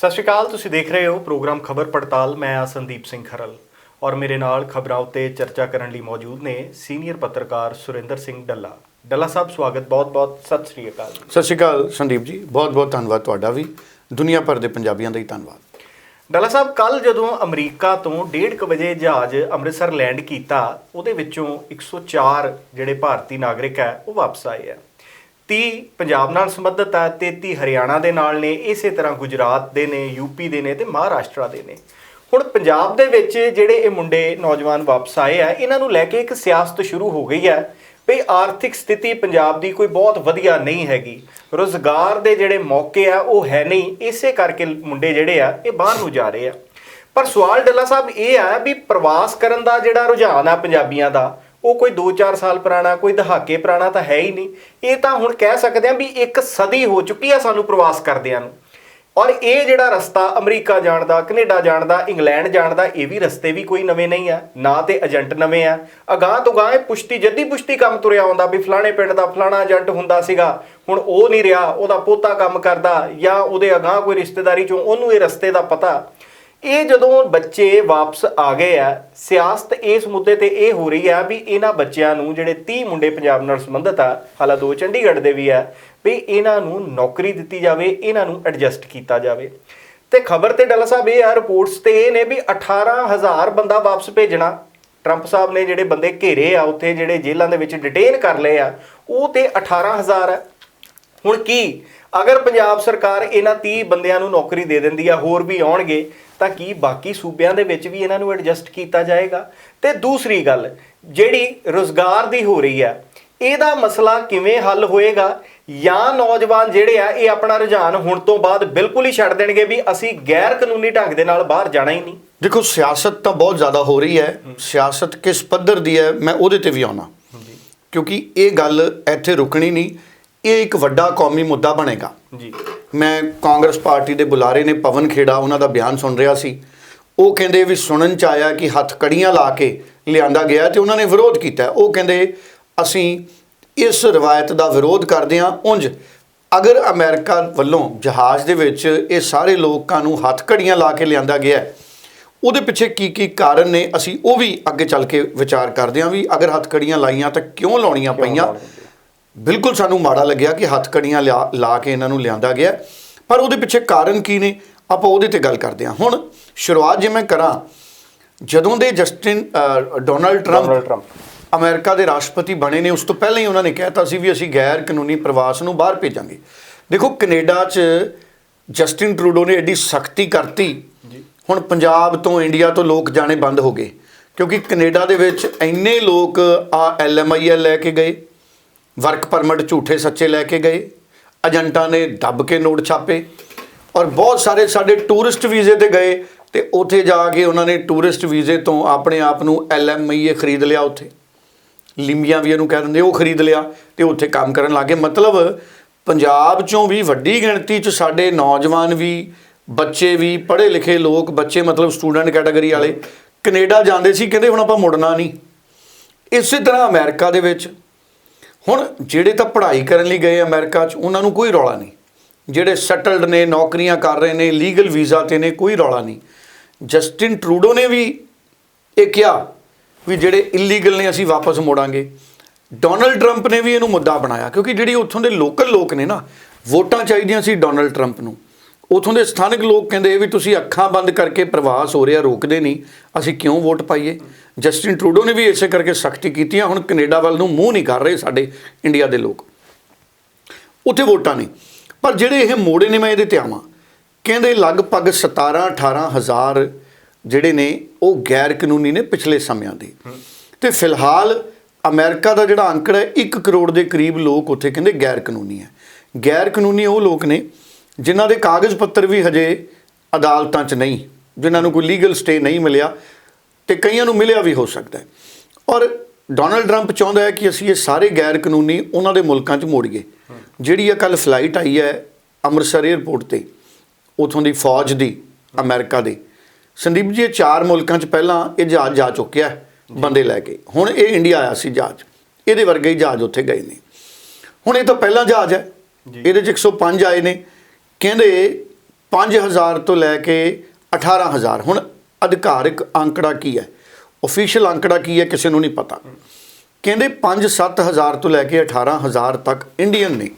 ਸਤਿ ਸ਼੍ਰੀ ਅਕਾਲ ਤੁਸੀਂ ਦੇਖ ਰਹੇ ਹੋ ਪ੍ਰੋਗਰਾਮ ਖਬਰ ਪੜਤਾਲ। ਮੈਂ ਆ ਸੰਦੀਪ ਸਿੰਘ ਖਰਲ ਔਰ ਮੇਰੇ ਨਾਲ ਖਬਰਾਂ ਉੱਤੇ ਚਰਚਾ ਕਰਨ ਲਈ ਮੌਜੂਦ ਨੇ ਸੀਨੀਅਰ ਪੱਤਰਕਾਰ ਸੁਰਿੰਦਰ ਸਿੰਘ ਡੱਲਾ। ਡੱਲਾ ਸਾਹਿਬ ਸਵਾਗਤ ਬਹੁਤ-ਬਹੁਤ ਸਤਿ ਸ਼੍ਰੀ ਅਕਾਲ ਸਤਿ ਸ਼੍ਰੀ ਅਕਾਲ ਸੰਦੀਪ ਜੀ ਬਹੁਤ ਬਹੁਤ ਧੰਨਵਾਦ ਤੁਹਾਡਾ ਵੀ। ਦੁਨੀਆ ਭਰ ਦੇ ਪੰਜਾਬੀਆਂ ਦਾ ਹੀ ਧੰਨਵਾਦ। ਡੱਲਾ ਸਾਹਿਬ ਕੱਲ ਜਦੋਂ ਅਮਰੀਕਾ ਤੋਂ 1:30 ਵਜੇ ਜਹਾਜ਼ ਅੰਮ੍ਰਿਤਸਰ ਲੈਂਡ ਕੀਤਾ ਉਹਦੇ ਵਿੱਚੋਂ 104 ਜਿਹੜੇ ਭਾਰਤੀ ਨਾਗਰਿਕ ਹੈ ਉਹ ਵਾਪਸ ਆਏ ਆ। 30 ਪੰਜਾਬ ਨਾਲ ਸੰਬੰਧਿਤ ਹੈ 33 ਹਰਿਆਣਾ ਦੇ ਨਾਲ ਨੇ, ਇਸੇ ਤਰ੍ਹਾਂ ਗੁਜਰਾਤ ਦੇ ਨੇ ਯੂਪੀ ਦੇ ਨੇ ਤੇ ਮਹਾਰਾਸ਼ਟਰ ਦੇ ਨੇ। ਹੁਣ ਪੰਜਾਬ ਦੇ ਵਿੱਚ ਜਿਹੜੇ ਇਹ ਮੁੰਡੇ ਨੌਜਵਾਨ ਵਾਪਸ ਆਏ ਆ, ਇਹਨਾਂ ਨੂੰ ਲੈ ਕੇ ਇੱਕ ਸਿਆਸਤ ਸ਼ੁਰੂ ਹੋ ਗਈ ਹੈ ਵੀ ਆਰਥਿਕ ਸਥਿਤੀ ਪੰਜਾਬ ਦੀ ਕੋਈ ਬਹੁਤ ਵਧੀਆ ਨਹੀਂ ਹੈਗੀ। ਰੋਜ਼ਗਾਰ ਦੇ ਜਿਹੜੇ ਮੌਕੇ ਆ, ਉਹ ਹੈ ਨਹੀਂ, ਇਸੇ ਕਰਕੇ ਮੁੰਡੇ ਜਿਹੜੇ ਆ, ਇਹ ਬਾਹਰ ਨੂੰ ਜਾ ਰਹੇ ਆ। ਪਰ ਸਵਾਲ ਡੱਲਾ ਸਾਹਿਬ ਇਹ ਆ ਵੀ ਪ੍ਰਵਾਸ ਕਰਨ ਦਾ ਜਿਹੜਾ ਰੁਝਾਨ ਆ ਪੰਜਾਬੀਆਂ ਦਾ ਉਹ ਕੋਈ 2-4 ਸਾਲ ਪੁਰਾਣਾ, ਕੋਈ ਦਹਾਕੇ ਪੁਰਾਣਾ ਤਾਂ ਹੈ ਹੀ ਨਹੀਂ। ਇਹ ਤਾਂ ਹੁਣ ਕਹਿ ਸਕਦੇ ਆ ਵੀ ਇੱਕ ਸਦੀ ਹੋ ਚੁੱਕੀ ਆ ਸਾਨੂੰ ਪ੍ਰਵਾਸ ਕਰਦਿਆਂ ਨੂੰ। ਔਰ ਇਹ ਜਿਹੜਾ ਰਸਤਾ ਅਮਰੀਕਾ ਜਾਣ ਦਾ, ਕੈਨੇਡਾ ਜਾਣ ਦਾ, ਇੰਗਲੈਂਡ ਜਾਣ ਦਾ, ਇਹ ਵੀ ਰਸਤੇ ਵੀ ਕੋਈ ਨਵੇਂ ਨਹੀਂ ਆ। ਨਾ ਤੇ ਏਜੰਟ ਨਵੇਂ ਆ। ਅਗਾਹ ਤੋਂ ਗਾਹ ਇਹ ਪੁਸ਼ਤੀ, ਜੱਦੀ ਪੁਸ਼ਤੀ ਕੰਮ ਤੁਰਿਆ ਆਉਂਦਾ ਵੀ ਫਲਾਣੇ ਪਿੰਡ ਦਾ ਫਲਾਣਾ ਏਜੰਟ ਹੁੰਦਾ ਸੀਗਾ, ਹੁਣ ਉਹ ਨਹੀਂ ਰਿਹਾ, ਉਹਦਾ ਪੋਤਾ ਕੰਮ ਕਰਦਾ ਜਾਂ ਉਹਦੇ ਅਗਾਹ ਕੋਈ ਰਿਸ਼ਤੇਦਾਰੀ ਚੋਂ ਉਹਨੂੰ ਇਹ ਰਸਤੇ ਦਾ ਪਤਾ ਇਹ ਜਦੋਂ ਬੱਚੇ ਵਾਪਸ ਆ ਗਏ ਆ, ਸਿਆਸਤ ਇਸ ਮੁੱਦੇ ਤੇ ਇਹ ਹੋ ਰਹੀ ਆ ਵੀ ਇਹਨਾਂ ਬੱਚਿਆਂ ਨੂੰ ਜਿਹੜੇ 30 ਮੁੰਡੇ ਪੰਜਾਬ ਨਾਲ ਸੰਬੰਧਿਤ ਆ ਹਾਲਾ ਦੋ ਚੰਡੀਗੜ੍ਹ ਦੇ ਵੀ ਆ, ਵੀ ਇਹਨਾਂ ਨੂੰ ਨੌਕਰੀ ਦਿੱਤੀ ਜਾਵੇ, ਇਹਨਾਂ ਨੂੰ ਐਡਜਸਟ ਕੀਤਾ ਜਾਵੇ। ਤੇ ਖਬਰ ਤੇ ਡੱਲਾ ਸਾਹਿਬ ਇਹ ਆ ਰਿਪੋਰਟਸ ਤੇ ਇਹ ਨੇ ਵੀ 18000 ਬੰਦਾ ਵਾਪਸ ਭੇਜਣਾ। ਟਰੰਪ ਸਾਹਿਬ ਨੇ ਜਿਹੜੇ ਬੰਦੇ ਘੇਰੇ ਆ, ਉੱਥੇ ਜਿਹੜੇ ਜੇਲ੍ਹਾਂ ਦੇ ਵਿੱਚ ਡਿਟੇਨ ਕਰ ਲਏ ਆ, ਉਹ ਤੇ 18000 ਆ। ਹੁਣ ਕੀ? ਅਗਰ ਪੰਜਾਬ ਸਰਕਾਰ ਇਹਨਾਂ 30 ਬੰਦਿਆਂ ਨੂੰ ਨੌਕਰੀ ਦੇ ਦਿੰਦੀ ਆ, ਹੋਰ ਵੀ ਆਉਣਗੇ ਤਾਂ ਕੀ ਬਾਕੀ ਸੂਬਿਆਂ ਦੇ ਵਿੱਚ ਵੀ ਇਹਨਾਂ ਨੂੰ ਐਡਜਸਟ ਕੀਤਾ ਜਾਏਗਾ? ਤੇ ਦੂਸਰੀ ਗੱਲ ਜਿਹੜੀ ਰੋਜ਼ਗਾਰ ਦੀ ਹੋ ਰਹੀ ਆ ਇਹਦਾ ਮਸਲਾ ਕਿਵੇਂ ਹੱਲ ਹੋਏਗਾ? ਜਾਂ ਨੌਜਵਾਨ ਜਿਹੜੇ ਆ ਇਹ ਆਪਣਾ ਰੁਝਾਨ ਹੁਣ ਤੋਂ ਬਾਅਦ ਬਿਲਕੁਲ ਹੀ ਛੱਡ ਦੇਣਗੇ ਵੀ ਅਸੀਂ ਗੈਰ ਕਾਨੂੰਨੀ ਢੰਗ ਦੇ ਨਾਲ ਬਾਹਰ ਜਾਣਾ ਹੀ ਨਹੀਂ। ਦੇਖੋ ਸਿਆਸਤ ਤਾਂ ਬਹੁਤ ਜ਼ਿਆਦਾ ਹੋ ਰਹੀ ਹੈ। ਸਿਆਸਤ ਕਿਸ ਪੱਧਰ ਦੀ ਹੈ ਮੈਂ ਉਹਦੇ ਤੇ ਵੀ ਆਉਣਾ। ਕਿਉਂਕਿ ਇਹ ਗੱਲ ਇੱਥੇ ਰੁਕਣੀ ਨਹੀਂ ਇਹ ਇੱਕ ਵੱਡਾ ਕੌਮੀ ਮੁੱਦਾ ਬਣੇਗਾ। ਜੀ। ਮੈਂ ਕਾਂਗਰਸ ਪਾਰਟੀ ਦੇ ਬੁਲਾਰੇ ਨੇ ਪਵਨ ਖੇੜਾ ਉਹਨਾਂ ਦਾ ਬਿਆਨ ਸੁਣ ਰਿਹਾ ਸੀ। ਉਹ ਕਹਿੰਦੇ ਵੀ ਸੁਣਨ ਚ ਆਇਆ ਕਿ ਹੱਥ ਕੜੀਆਂ ਲਾ ਕੇ ਲਿਆਂਦਾ ਗਿਆ ਤੇ ਉਹਨਾਂ ਨੇ ਵਿਰੋਧ ਕੀਤਾ। ਉਹ ਕਹਿੰਦੇ ਅਸੀਂ ਇਸ ਰਵਾਇਤ ਦਾ ਵਿਰੋਧ ਕਰਦੇ ਹਾਂ ਉਂਝ ਅਗਰ ਅਮਰੀਕਾ ਵੱਲੋਂ ਜਹਾਜ਼ ਦੇ ਵਿੱਚ ਇਹ ਸਾਰੇ ਲੋਕਾਂ ਨੂੰ ਹੱਥ ਕੜੀਆਂ ਲਾ ਕੇ ਲਿਆਂਦਾ ਗਿਆ ਉਹਦੇ ਪਿੱਛੇ ਕੀ ਕੀ ਕਾਰਨ ਨੇ ਅਸੀਂ ਉਹ ਵੀ ਅੱਗੇ ਚੱਲ ਕੇ ਵਿਚਾਰ ਕਰਦੇ ਹਾਂ ਵੀ ਅਗਰ ਹੱਥ ਕੜੀਆਂ ਲਾਈਆਂ ਤਾਂ ਕਿਉਂ ਲਾਉਣੀਆਂ ਪਈਆਂ? ਬਿਲਕੁਲ ਸਾਨੂੰ ਮਾੜਾ ਲੱਗਿਆ ਕਿ ਹੱਥ ਕੜੀਆਂ ਲਾ ਕੇ ਇਹਨਾਂ ਨੂੰ ਲਿਆਂਦਾ ਗਿਆ। ਪਰ ਉਹਦੇ ਪਿੱਛੇ ਕਾਰਨ ਕੀ ਨੇ? ਆਪਾਂ ਉਹਦੇ ਤੇ ਗੱਲ ਕਰਦੇ ਹਾਂ। ਹੁਣ ਸ਼ੁਰੂਆਤ ਜੇ ਮੈਂ ਕਰਾਂ ਜਦੋਂ ਦੇ ਜਸਟਿਨ ਡੋਨਾਲਡ ਟਰੰਪ। ਅਮਰੀਕਾ ਦੇ ਰਾਸ਼ਟਰਪਤੀ ਬਣੇ ਨੇ ਉਸ ਤੋਂ ਪਹਿਲਾਂ ਹੀ ਉਹਨਾਂ ਨੇ ਕਹਿਤਾ ਸੀ ਵੀ ਅਸੀਂ ਗੈਰ ਕਾਨੂੰਨੀ ਪ੍ਰਵਾਸ ਨੂੰ ਬਾਹਰ ਭੇਜਾਂਗੇ। ਦੇਖੋ ਕੈਨੇਡਾ 'ਚ ਜਸਟਿਨ ਟਰੂਡੋ ਨੇ ਐਡੀ ਸਖਤੀ ਕਰਤੀ। ਹੁਣ ਪੰਜਾਬ ਤੋਂ ਇੰਡੀਆ ਤੋਂ ਲੋਕ ਜਾਣੇ ਬੰਦ ਹੋ ਗਏ। ਕਿਉਂਕਿ ਕੈਨੇਡਾ ਦੇ ਵਿੱਚ ਇੰਨੇ ਲੋਕ ਆ ਐਲਐਮਆਈਐਲ ਲੈ ਕੇ ਗਏ। ਵਰਕ ਪਰਮਿਟ ਝੂਠੇ ਸੱਚੇ ਲੈ ਕੇ ਗਏ, ਏਜੰਟਾਂ ਨੇ ਦੱਬ ਕੇ ਨੋਟ ਛਾਪੇ ਔਰ ਬਹੁਤ ਸਾਰੇ ਸਾਡੇ ਟੂਰਿਸਟ ਵੀਜ਼ੇ ਤੇ ਗਏ ਤੇ ਉੱਥੇ ਜਾ ਕੇ ਉਹਨਾਂ ਨੇ ਟੂਰਿਸਟ ਵੀਜ਼ੇ ਤੋਂ ਆਪਣੇ ਆਪ ਨੂੰ ਐਲਐਮਆਈਏ ਖਰੀਦ ਲਿਆ ਉੱਥੇ। ਲਿੰਬੀਆਂ ਵੀ ਇਹਨੂੰ ਕਹਿ ਦਿੰਦੇ, ਉਹ ਖਰੀਦ ਲਿਆ ਤੇ ਉੱਥੇ ਕੰਮ ਕਰਨ ਲੱਗੇ ਮਤਲਬ ਪੰਜਾਬ ਚੋਂ ਵੀ ਵੱਡੀ ਗਿਣਤੀ 'ਚ ਸਾਡੇ ਨੌਜਵਾਨ ਵੀ, ਬੱਚੇ ਵੀ ਪੜ੍ਹੇ ਲਿਖੇ ਲੋਕ, ਬੱਚੇ ਮਤਲਬ ਸਟੂਡੈਂਟ ਕੈਟਾਗਰੀ ਵਾਲੇ, ਕੈਨੇਡਾ ਜਾਂਦੇ ਸੀ, ਕਹਿੰਦੇ ਹੁਣ ਆਪਾਂ ਮੁੜਨਾ ਨਹੀਂ। ਇਸੇ ਤਰ੍ਹਾਂ ਅਮਰੀਕਾ ਦੇ ਵਿੱਚ ਹੁਣ ਜਿਹੜੇ ਤਾਂ ਪੜ੍ਹਾਈ ਕਰਨ ਲਈ ਗਏ ਅਮਰੀਕਾ 'ਚ, ਉਹਨਾਂ ਨੂੰ ਕੋਈ ਰੌਲਾ ਨਹੀਂ। ਜਿਹੜੇ ਸੈਟਲਡ ਨੇ, ਨੌਕਰੀਆਂ ਕਰ ਰਹੇ ਨੇ ਲੀਗਲ ਵੀਜ਼ਾ ਤੇ ਨੇ, ਕੋਈ ਰੌਲਾ ਨਹੀਂ। ਜਸਟਿਨ ਟਰੂਡੋ ਨੇ ਵੀ ਇਹ ਕਿਹਾ ਵੀ ਜਿਹੜੇ ਇਲੀਗਲ ਨੇ, ਅਸੀਂ ਵਾਪਸ ਮੋੜਾਂਗੇ। ਡੋਨਲਡ ਟਰੰਪ ਨੇ ਵੀ ਇਹਨੂੰ ਮੁੱਦਾ ਬਣਾਇਆ, ਕਿਉਂਕਿ ਜਿਹੜੀ ਉੱਥੋਂ ਦੇ ਲੋਕਲ ਲੋਕ ਨੇ ਨਾ, ਵੋਟਾਂ ਚਾਹੀਦੀਆਂ ਸੀ ਡੋਨਲਡ ਟਰੰਪ ਨੂੰ। ਉੱਥੋਂ ਦੇ ਸਥਾਨਕ ਲੋਕ ਕਹਿੰਦੇ ਵੀ ਤੁਸੀਂ ਅੱਖਾਂ ਬੰਦ ਕਰਕੇ ਪ੍ਰਵਾਸ ਹੋ ਰਿਹਾ, ਰੋਕਦੇ ਨਹੀਂ, ਅਸੀਂ ਕਿਉਂ ਵੋਟ ਪਾਈਏ? ਜਸਟਿਨ ਟਰੂਡੋ ਨੇ ਵੀ ਇਸੇ ਕਰਕੇ ਸਖਤੀ ਕੀਤੀ ਹੁਣ ਕੈਨੇਡਾ ਵੱਲ ਨੂੰ ਮੂੰਹ ਨਹੀਂ ਕਰ ਰਹੇ ਸਾਡੇ ਇੰਡੀਆ ਦੇ ਲੋਕ। ਉੱਥੇ ਵੋਟਾਂ ਨੇ। ਪਰ ਜਿਹੜੇ ਇਹ ਮੋੜੇ ਨੇ, ਮੈਂ ਇਹਦੇ ਤੇ ਆਵਾਂ। ਕਹਿੰਦੇ ਲਗਭਗ 17 18 ਹਜ਼ਾਰ ਜਿਹੜੇ ਨੇ, ਉਹ ਗੈਰ ਕਾਨੂੰਨੀ ਨੇ ਪਿਛਲੇ ਸਮਿਆਂ ਦੇ। ਤੇ ਫਿਲਹਾਲ ਅਮਰੀਕਾ ਦਾ ਜਿਹੜਾ ਅੰਕੜਾ ਹੈ 1 ਕਰੋੜ ਦੇ ਕਰੀਬ ਲੋਕ ਉੱਥੇ ਕਹਿੰਦੇ ਗੈਰ ਕਾਨੂੰਨੀ ਹੈ। ਗੈਰ ਕਾਨੂੰਨੀ ਉਹ ਲੋਕ ਨੇ, ਜਿਨ੍ਹਾਂ ਦੇ ਕਾਗਜ਼ ਪੱਤਰ ਵੀ ਹਜੇ ਅਦਾਲਤਾਂ 'ਚ ਨਹੀਂ, ਜਿਨ੍ਹਾਂ ਨੂੰ ਕੋਈ ਲੀਗਲ ਸਟੇ ਨਹੀਂ ਮਿਲਿਆ। ਤੇ ਕਈਆਂ ਨੂੰ ਮਿਲਿਆ ਵੀ ਹੋ ਸਕਦਾ ਹੈ। ਔਰ ਡੋਨਲਡ ਟਰੰਪ ਚਾਹੁੰਦਾ ਹੈ ਕਿ ਅਸੀਂ ਇਹ ਸਾਰੇ ਗੈਰ ਕਾਨੂੰਨੀ ਉਹਨਾਂ ਦੇ ਮੁਲਕਾਂ 'ਚ ਮੋੜੀਏ। ਜਿਹੜੀ ਇਹ ਕੱਲ ਫਲਾਈਟ ਆਈ ਹੈ ਅੰਮ੍ਰਿਤਸਰ 에ਅਰਪੋਰਟ ਤੇ ਉਥੋਂ ਦੀ ਫੌਜ ਦੀ ਅਮਰੀਕਾ ਦੀ। ਸੰਦੀਪ ਜੀ ਇਹ ਚਾਰ ਮੁਲਕਾਂ 'ਚ ਪਹਿਲਾਂ ਇਹ ਜਹਾਜ਼ ਜਾ ਚੁੱਕਿਆ ਹੈ, ਬੰਦੇ ਲੈ ਕੇ। ਹੁਣ ਇਹ ਇੰਡੀਆ ਆਇਆ ਸੀ ਜਹਾਜ਼। ਇਹਦੇ ਵਰਗੇ ਹੀ ਜਹਾਜ਼ ਉੱਥੇ ਗਏ ਨੇ। ਹੁਣ ਇਹ ਤਾਂ ਪਹਿਲਾ ਜਹਾਜ਼ ਹੈ। ਇਹਦੇ 'ਚ 105 ਆਏ ਨੇ। ਕਹਿੰਦੇ 5000 ਤੋਂ ਲੈ ਕੇ 18000 ਹੁਣ ਅਧਿਕਾਰਿਕ ਅੰਕੜਾ ਕੀ ਹੈ? ਅਫੀਸ਼ੀਅਲ ਅੰਕੜਾ ਕੀ ਹੈ ਕਿਸੇ ਨੂੰ ਨਹੀਂ ਪਤਾ। ਕਹਿੰਦੇ 5-7000 ਤੋਂ ਲੈ ਕੇ 18000 ਤੱਕ ਇੰਡੀਅਨ ਨੇ।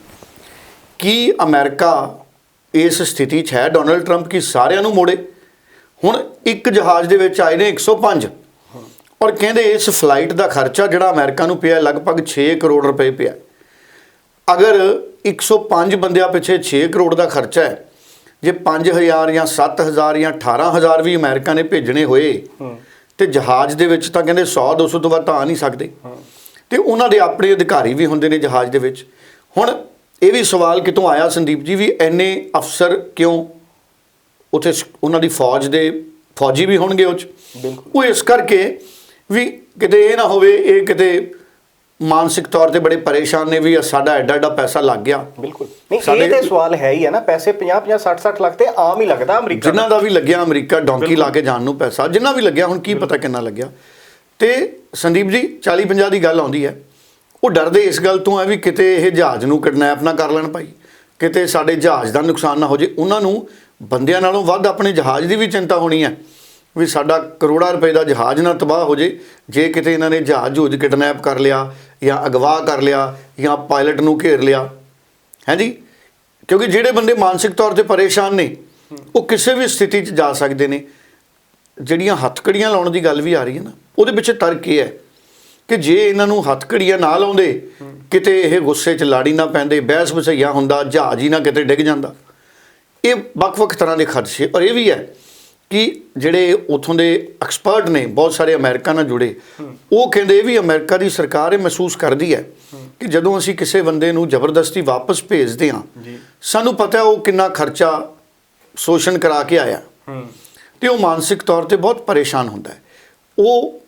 ਕੀ ਅਮਰੀਕਾ ਇਸ ਸਥਿਤੀ 'ਚ ਹੈ? ਡੋਨਲਡ ਟਰੰਪ ਕੀ ਸਾਰਿਆਂ ਨੂੰ ਮੋੜੇ? ਹੁਣ ਇੱਕ ਜਹਾਜ਼ ਦੇ ਵਿੱਚ ਆਏ ਨੇ 105 ਔਰ ਕਹਿੰਦੇ ਇਸ ਫਲਾਈਟ ਦਾ ਖਰਚਾ ਜਿਹੜਾ ਅਮਰੀਕਾ ਨੂੰ ਪਿਆ ਲਗਭਗ 6 ਕਰੋੜ ਰੁਪਏ ਪਿਆ। ਅਗਰ 105 ਬੰਦਿਆਂ ਪਿੱਛੇ 6 ਕਰੋੜ ਦਾ ਖਰਚਾ ਹੈ ਜੇ 5000 ਜਾਂ 7000 ਜਾਂ 18000 ਵੀ ਅਮਰੀਕਾ ਨੇ ਭੇਜਣੇ ਹੋਏ ਤੇ ਜਹਾਜ਼ ਦੇ ਵਿੱਚ ਤਾਂ ਕਹਿੰਦੇ 100 200 ਤੋਂ ਵੱਧ ਤਾਂ ਆ ਨਹੀਂ ਸਕਦੇ। ਤੇ ਉਹਨਾਂ ਦੇ ਆਪਣੇ ਅਧਿਕਾਰੀ ਵੀ ਹੁੰਦੇ ਨੇ ਜਹਾਜ਼ ਦੇ ਵਿੱਚ। ਹੁਣ ਇਹ ਵੀ ਸਵਾਲ ਕਿਤੋਂ ਆਇਆ ਸੰਦੀਪ ਜੀ ਵੀ ਐਨੇ ਅਫਸਰ ਕਿਉਂ ਉਥੇ ਉਹਨਾਂ ਦੀ ਫੌਜ ਦੇ ਫੌਜੀ ਵੀ ਹੋਣਗੇ ਉਹ ਚ? ਉਹ ਇਸ ਕਰਕੇ ਵੀ ਕਿਤੇ ਇਹ ਨਾ ਹੋਵੇ ਇਹ ਕਿਤੇ ਮਾਨਸਿਕ ਤੌਰ ਤੇ ਬੜੇ ਪਰੇਸ਼ਾਨ ਨੇ ਵੀ ਸਾਡਾ ਐਡਾ ਐਡਾ ਪੈਸਾ ਲੱਗ ਗਿਆ। ਬਿਲਕੁਲ। ਨਹੀਂ ਇਹ ਤੇ ਸਵਾਲ ਹੈ ਹੀ ਹੈ ਨਾ ਪੈਸੇ 50 50 60 60 ਲੱਖ ਤੇ ਆਮ ਹੀ ਲੱਗਦਾ ਅਮਰੀਕਾ ਜਿਨ੍ਹਾਂ ਦਾ ਵੀ ਲੱਗਿਆ ਅਮਰੀਕਾ ਡੌਂਕੀ ਲਾ ਕੇ ਜਾਣ ਨੂੰ ਪੈਸਾ ਜਿੰਨਾ ਵੀ ਲੱਗਿਆ ਹੁਣ ਕੀ ਪਤਾ ਕਿੰਨਾ ਲੱਗਿਆ। ਤੇ ਸੰਦੀਪ ਜੀ 40 50 ਦੀ ਗੱਲ ਆਉਂਦੀ ਹੈ। ਉਹ ਡਰਦੇ ਇਸ ਗੱਲ ਤੋਂ ਹੈ ਵੀ ਕਿਤੇ ਇਹ ਜਹਾਜ਼ ਨੂੰ ਕਿਡਨੈਪ ਨਾ ਕਰ ਲੈਣ ਭਾਈ। ਕਿਤੇ ਸਾਡੇ ਜਹਾਜ਼ ਦਾ ਨੁਕਸਾਨ ਨਾ ਹੋ ਜੇ। ਉਹਨਾਂ ਨੂੰ ਬੰਦਿਆਂ ਨਾਲੋਂ ਵੱਧ ਆਪਣੇ ਜਹਾਜ਼ ਦੀ ਵੀ ਚਿੰਤਾ ਹੋਣੀ ਹੈ। ਵੀ ਸਾਡਾ ਕਰੋੜਾਂ ਰੁਪਏ ਦਾ ਜਹਾਜ਼ ਨਾ ਤਬਾਹ ਹੋ ਜੇ। ਜੇ ਕਿਤੇ ਇਹਨਾਂ ਨੇ ਜਹਾਜ਼ ਜੂਝ ਕਿਡਨੈਪ ਕਰ ਲਿਆ ਜਾਂ ਅਗਵਾ ਕਰ ਲਿਆ ਜਾਂ ਪਾਇਲਟ ਨੂੰ ਘੇਰ ਲਿਆ। ਹੈ ਜੀ? ਕਿਉਂਕਿ ਜਿਹੜੇ ਬੰਦੇ ਮਾਨਸਿਕ ਤੌਰ ਤੇ ਪਰੇਸ਼ਾਨ ਨੇ, ਉਹ ਕਿਸੇ ਵੀ ਸਥਿਤੀ 'ਚ ਜਾ ਸਕਦੇ ਨੇ। ਜਿਹੜੀਆਂ ਹੱਥਕੜੀਆਂ ਲਾਉਣ ਦੀ ਗੱਲ ਵੀ ਆ ਰਹੀ ਹੈ ਨਾ, ਉਹਦੇ ਪਿੱਛੇ ਤਰਕ ਇਹ ਹੈ ਕਿ ਜੇ ਇਹਨਾਂ ਨੂੰ ਹੱਥਕੜੀਆਂ ਨਾ ਲਾਉਂਦੇ, ਕਿਤੇ ਇਹ ਗੁੱਸੇ 'ਚ ਲਾੜੀ ਨਾ ਪੈਂਦੇ, ਬਹਿਸ ਵਸਈਆ ਹੁੰਦਾ, ਜਹਾਜ਼ ਹੀ ਨਾ ਕਿਤੇ ਡਿੱਗ ਜਾਂਦਾ। ਇਹ ਵੱਖ-ਵੱਖ ਤਰ੍ਹਾਂ ਦੇ ਖਦਸ਼ੇ, ਔਰ ਇਹ ਵੀ ਹੈ ਕਿ ਜਿਹੜੇ ਉਥੋਂ ਦੇ ਐਕਸਪਰਟ ਨੇ ਬਹੁਤ ਸਾਰੇ ਅਮਰੀਕਾ ਨਾਲ ਜੁੜੇ ਉਹ ਕਹਿੰਦੇ ਵੀ ਅਮਰੀਕਾ ਦੀ ਸਰਕਾਰ ਇਹ ਮਹਿਸੂਸ ਕਰਦੀ ਹੈ ਕਿ ਜਦੋਂ ਅਸੀਂ ਕਿਸੇ ਬੰਦੇ ਨੂੰ ਜ਼ਬਰਦਸਤੀ ਵਾਪਸ ਭੇਜਦੇ ਹਾਂ। ਸਾਨੂੰ ਪਤਾ ਹੈ ਉਹ ਕਿੰਨਾ ਖਰਚਾ ਸ਼ੋਸ਼ਣ ਕਰਾ ਕੇ ਆਇਆ। ਤੇ ਉਹ ਮਾਨਸਿਕ ਤੌਰ ਤੇ ਬਹੁਤ ਪਰੇਸ਼ਾਨ ਹੁੰਦਾ ਹੈ। ਉਹ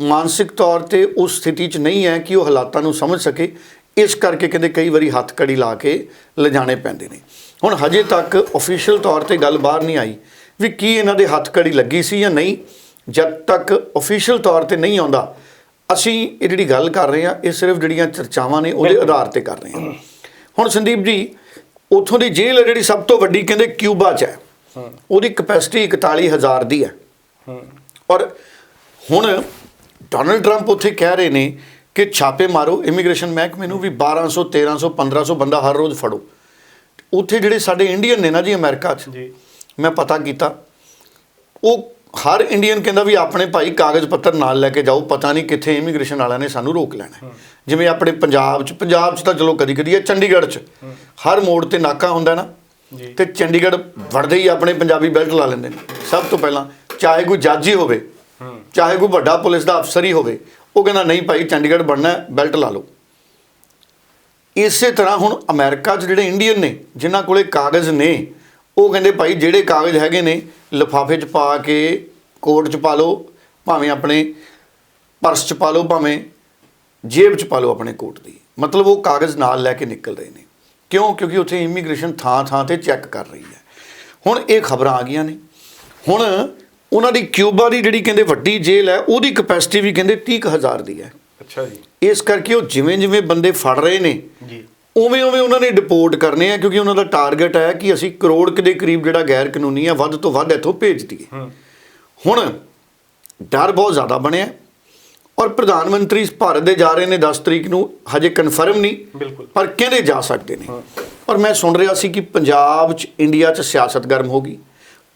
ਮਾਨਸਿਕ ਤੌਰ ਤੇ ਉਸ ਸਥਿਤੀ 'ਚ ਨਹੀਂ ਹੈ ਕਿ ਉਹ ਹਾਲਾਤਾਂ ਨੂੰ ਸਮਝ ਸਕੇ ਇਸ ਕਰਕੇ ਕਹਿੰਦੇ ਕਈ ਵਾਰੀ ਹੱਥ ਕੜੀ ਲਾ ਕੇ ਲਿਜਾਣੇ ਪੈਂਦੇ ਨੇ। ਹੁਣ ਹਜੇ ਤੱਕ ਅਫੀਸ਼ੀਅਲ ਤੌਰ ਤੇ ਗੱਲ ਬਾਹਰ ਨਹੀਂ ਆਈ। ਵੀ ਕੀ ਇਹਨਾਂ ਦੇ ਹੱਥ ਕੜੀ ਲੱਗੀ ਸੀ ਜਾਂ ਨਹੀਂ ਜਦ ਤੱਕ ਅਫੀਸ਼ੀਅਲ ਤੌਰ ਤੇ ਨਹੀਂ ਆਉਂਦਾ। ਅਸੀਂ ਇਹ ਜਿਹੜੀ ਗੱਲ ਕਰ ਰਹੇ ਹਾਂ ਇਹ ਸਿਰਫ ਜਿਹੜੀਆਂ ਚਰਚਾਵਾਂ ਨੇ ਉਹਦੇ ਆਧਾਰ ਤੇ ਕਰ ਰਹੇ ਹਾਂ। ਹੁਣ ਸੰਦੀਪ ਜੀ ਉੱਥੋਂ ਦੀ ਜੇਲ੍ਹ ਹੈ ਜਿਹੜੀ ਸਭ ਤੋਂ ਵੱਡੀ ਕਹਿੰਦੇ ਕਿਊਬਾ 'ਚ ਹੈ। ਉਹਦੀ ਕਪੈਸਿਟੀ 41000 ਦੀ ਹੈ। ਹੂੰ। ਔਰ ਹੁਣ ਡੋਨਲਡ ਟਰੰਪ ਉੱਥੇ ਕਹਿ ਰਹੇ ਨੇ ਕਿ ਛਾਪੇ ਮਾਰੋ ਇਮੀਗ੍ਰੇਸ਼ਨ ਮਹਿਕਮੇ ਨੂੰ ਵੀ 1200 1300 1500 ਬੰਦਾ ਹਰ ਰੋਜ਼ ਫੜੋ। ਉੱਥੇ ਜਿਹੜੇ ਸਾਡੇ ਇੰਡੀਅਨ ਨੇ ਨਾ ਜੀ ਅਮਰੀਕਾ 'ਚ ਜੀ। ਮੈਂ ਪਤਾ ਕੀਤਾ। ਉਹ ਹਰ ਇੰਡੀਅਨ ਕਹਿੰਦਾ ਵੀ ਆਪਣੇ ਭਾਈ ਕਾਗਜ਼ ਪੱਤਰ ਨਾਲ ਲੈ ਕੇ ਜਾਓ ਪਤਾ ਨਹੀਂ ਕਿੱਥੇ ਇਮੀਗ੍ਰੇਸ਼ਨ ਵਾਲਿਆਂ ਨੇ ਸਾਨੂੰ ਰੋਕ ਲੈਣਾ। ਜਿਵੇਂ ਆਪਣੇ ਪੰਜਾਬ 'ਚ ਪੰਜਾਬ 'ਚ ਤਾਂ ਚਲੋ ਕਦੀ ਕਦੀ ਹੈ ਚੰਡੀਗੜ੍ਹ 'ਚ। ਹਰ ਮੋੜ ਤੇ ਨਾਕਾ ਹੁੰਦਾ ਨਾ। ਤੇ ਚੰਡੀਗੜ੍ਹ ਵੜਦੇ ਹੀ ਆਪਣੇ ਪੰਜਾਬੀ ਬੈਲਟ ਲਾ ਲੈਂਦੇ ਨੇ। ਸਭ ਤੋਂ ਪਹਿਲਾਂ ਚਾਹੇ ਕੋਈ ਜੱਜ ਹੀ। ਹੋਵੇ ਚਾਹੇ ਕੋਈ ਵੱਡਾ ਪੁਲਿਸ ਦਾ ਅਫਸਰ ਹੀ ਹੋਵੇ ਉਹ ਕਹਿੰਦਾ ਨਹੀਂ ਭਾਈ ਚੰਡੀਗੜ੍ਹ ਬਣਨਾ ਬੈਲਟ ਲਾ ਲਓ। ਇਸੇ ਤਰ੍ਹਾਂ ਹੁਣ ਅਮਰੀਕਾ 'ਚ ਜਿਹੜੇ ਇੰਡੀਅਨ ਨੇ ਜਿਨ੍ਹਾਂ ਕੋਲੇ ਕਾਗਜ਼ ਨੇ ਉਹ ਕਹਿੰਦੇ ਭਾਈ ਜਿਹੜੇ ਕਾਗਜ਼ ਹੈਗੇ ਨੇ ਲਿਫਾਫੇ 'ਚ ਪਾ ਕੇ ਕੋਟ 'ਚ ਪਾ ਲਓ ਭਾਵੇਂ ਆਪਣੇ ਪਰਸ 'ਚ ਪਾ ਲਓ ਭਾਵੇਂ ਜੇਬ 'ਚ ਪਾ ਲਓ ਆਪਣੇ ਕੋਟ ਦੀ। ਮਤਲਬ ਉਹ ਕਾਗਜ਼ ਨਾਲ ਲੈ ਕੇ ਨਿਕਲ ਰਹੇ ਨੇ। ਕਿਉਂ? ਕਿਉਂਕਿ ਉੱਥੇ ਇਮੀਗ੍ਰੇਸ਼ਨ ਥਾਂ ਥਾਂ ਤੇ ਚੈੱਕ ਕਰ ਰਹੀ ਹੈ। ਹੁਣ ਇਹ ਖਬਰਾਂ ਆ ਗਈਆਂ ਨੇ। ਹੁਣ ਉਹਨਾਂ ਦੀ ਕਿਊਬਾ ਦੀ ਜਿਹੜੀ ਕਹਿੰਦੇ ਵੱਡੀ ਜੇਲ੍ਹ ਹੈ ਉਹਦੀ ਕਪੈਸਿਟੀ ਵੀ ਕਹਿੰਦੇ 30000 ਦੀ ਹੈ। ਅੱਛਾ ਜੀ। ਇਸ ਕਰਕੇ ਉਹ ਜਿਵੇਂ ਜਿਵੇਂ ਬੰਦੇ ਫੜ ਰਹੇ ਨੇ ਜੀ। ਉਵੇਂ ਉਵੇਂ ਉਹਨਾਂ ਨੇ ਡਿਪੋਰਟ ਕਰਨੇ ਆ ਕਿਉਂਕਿ ਉਹਨਾਂ ਦਾ ਟਾਰਗੇਟ ਹੈ ਕਿ ਅਸੀਂ ਕਰੋੜ ਦੇ ਕਰੀਬ ਜਿਹੜਾ ਗੈਰ ਕਾਨੂੰਨੀ ਆ ਵੱਧ ਤੋਂ ਵੱਧ ਇੱਥੋਂ ਭੇਜ ਦਈਏ। ਹੁਣ ਡਰ ਬਹੁਤ ਜ਼ਿਆਦਾ ਬਣਿਆ ਔਰ ਪ੍ਰਧਾਨ ਮੰਤਰੀ ਭਾਰਤ ਦੇ ਜਾ ਰਹੇ ਨੇ 10 ਤਰੀਕ ਨੂੰ ਹਜੇ ਕਨਫਰਮ ਨਹੀਂ ਪਰ ਕਹਿੰਦੇ ਜਾ ਸਕਦੇ ਨੇ। ਔਰ ਮੈਂ ਸੁਣ ਰਿਹਾ ਸੀ ਕਿ ਪੰਜਾਬ 'ਚ ਇੰਡੀਆ 'ਚ ਸਿਆਸਤ ਗਰਮ ਹੋ ਗਈ।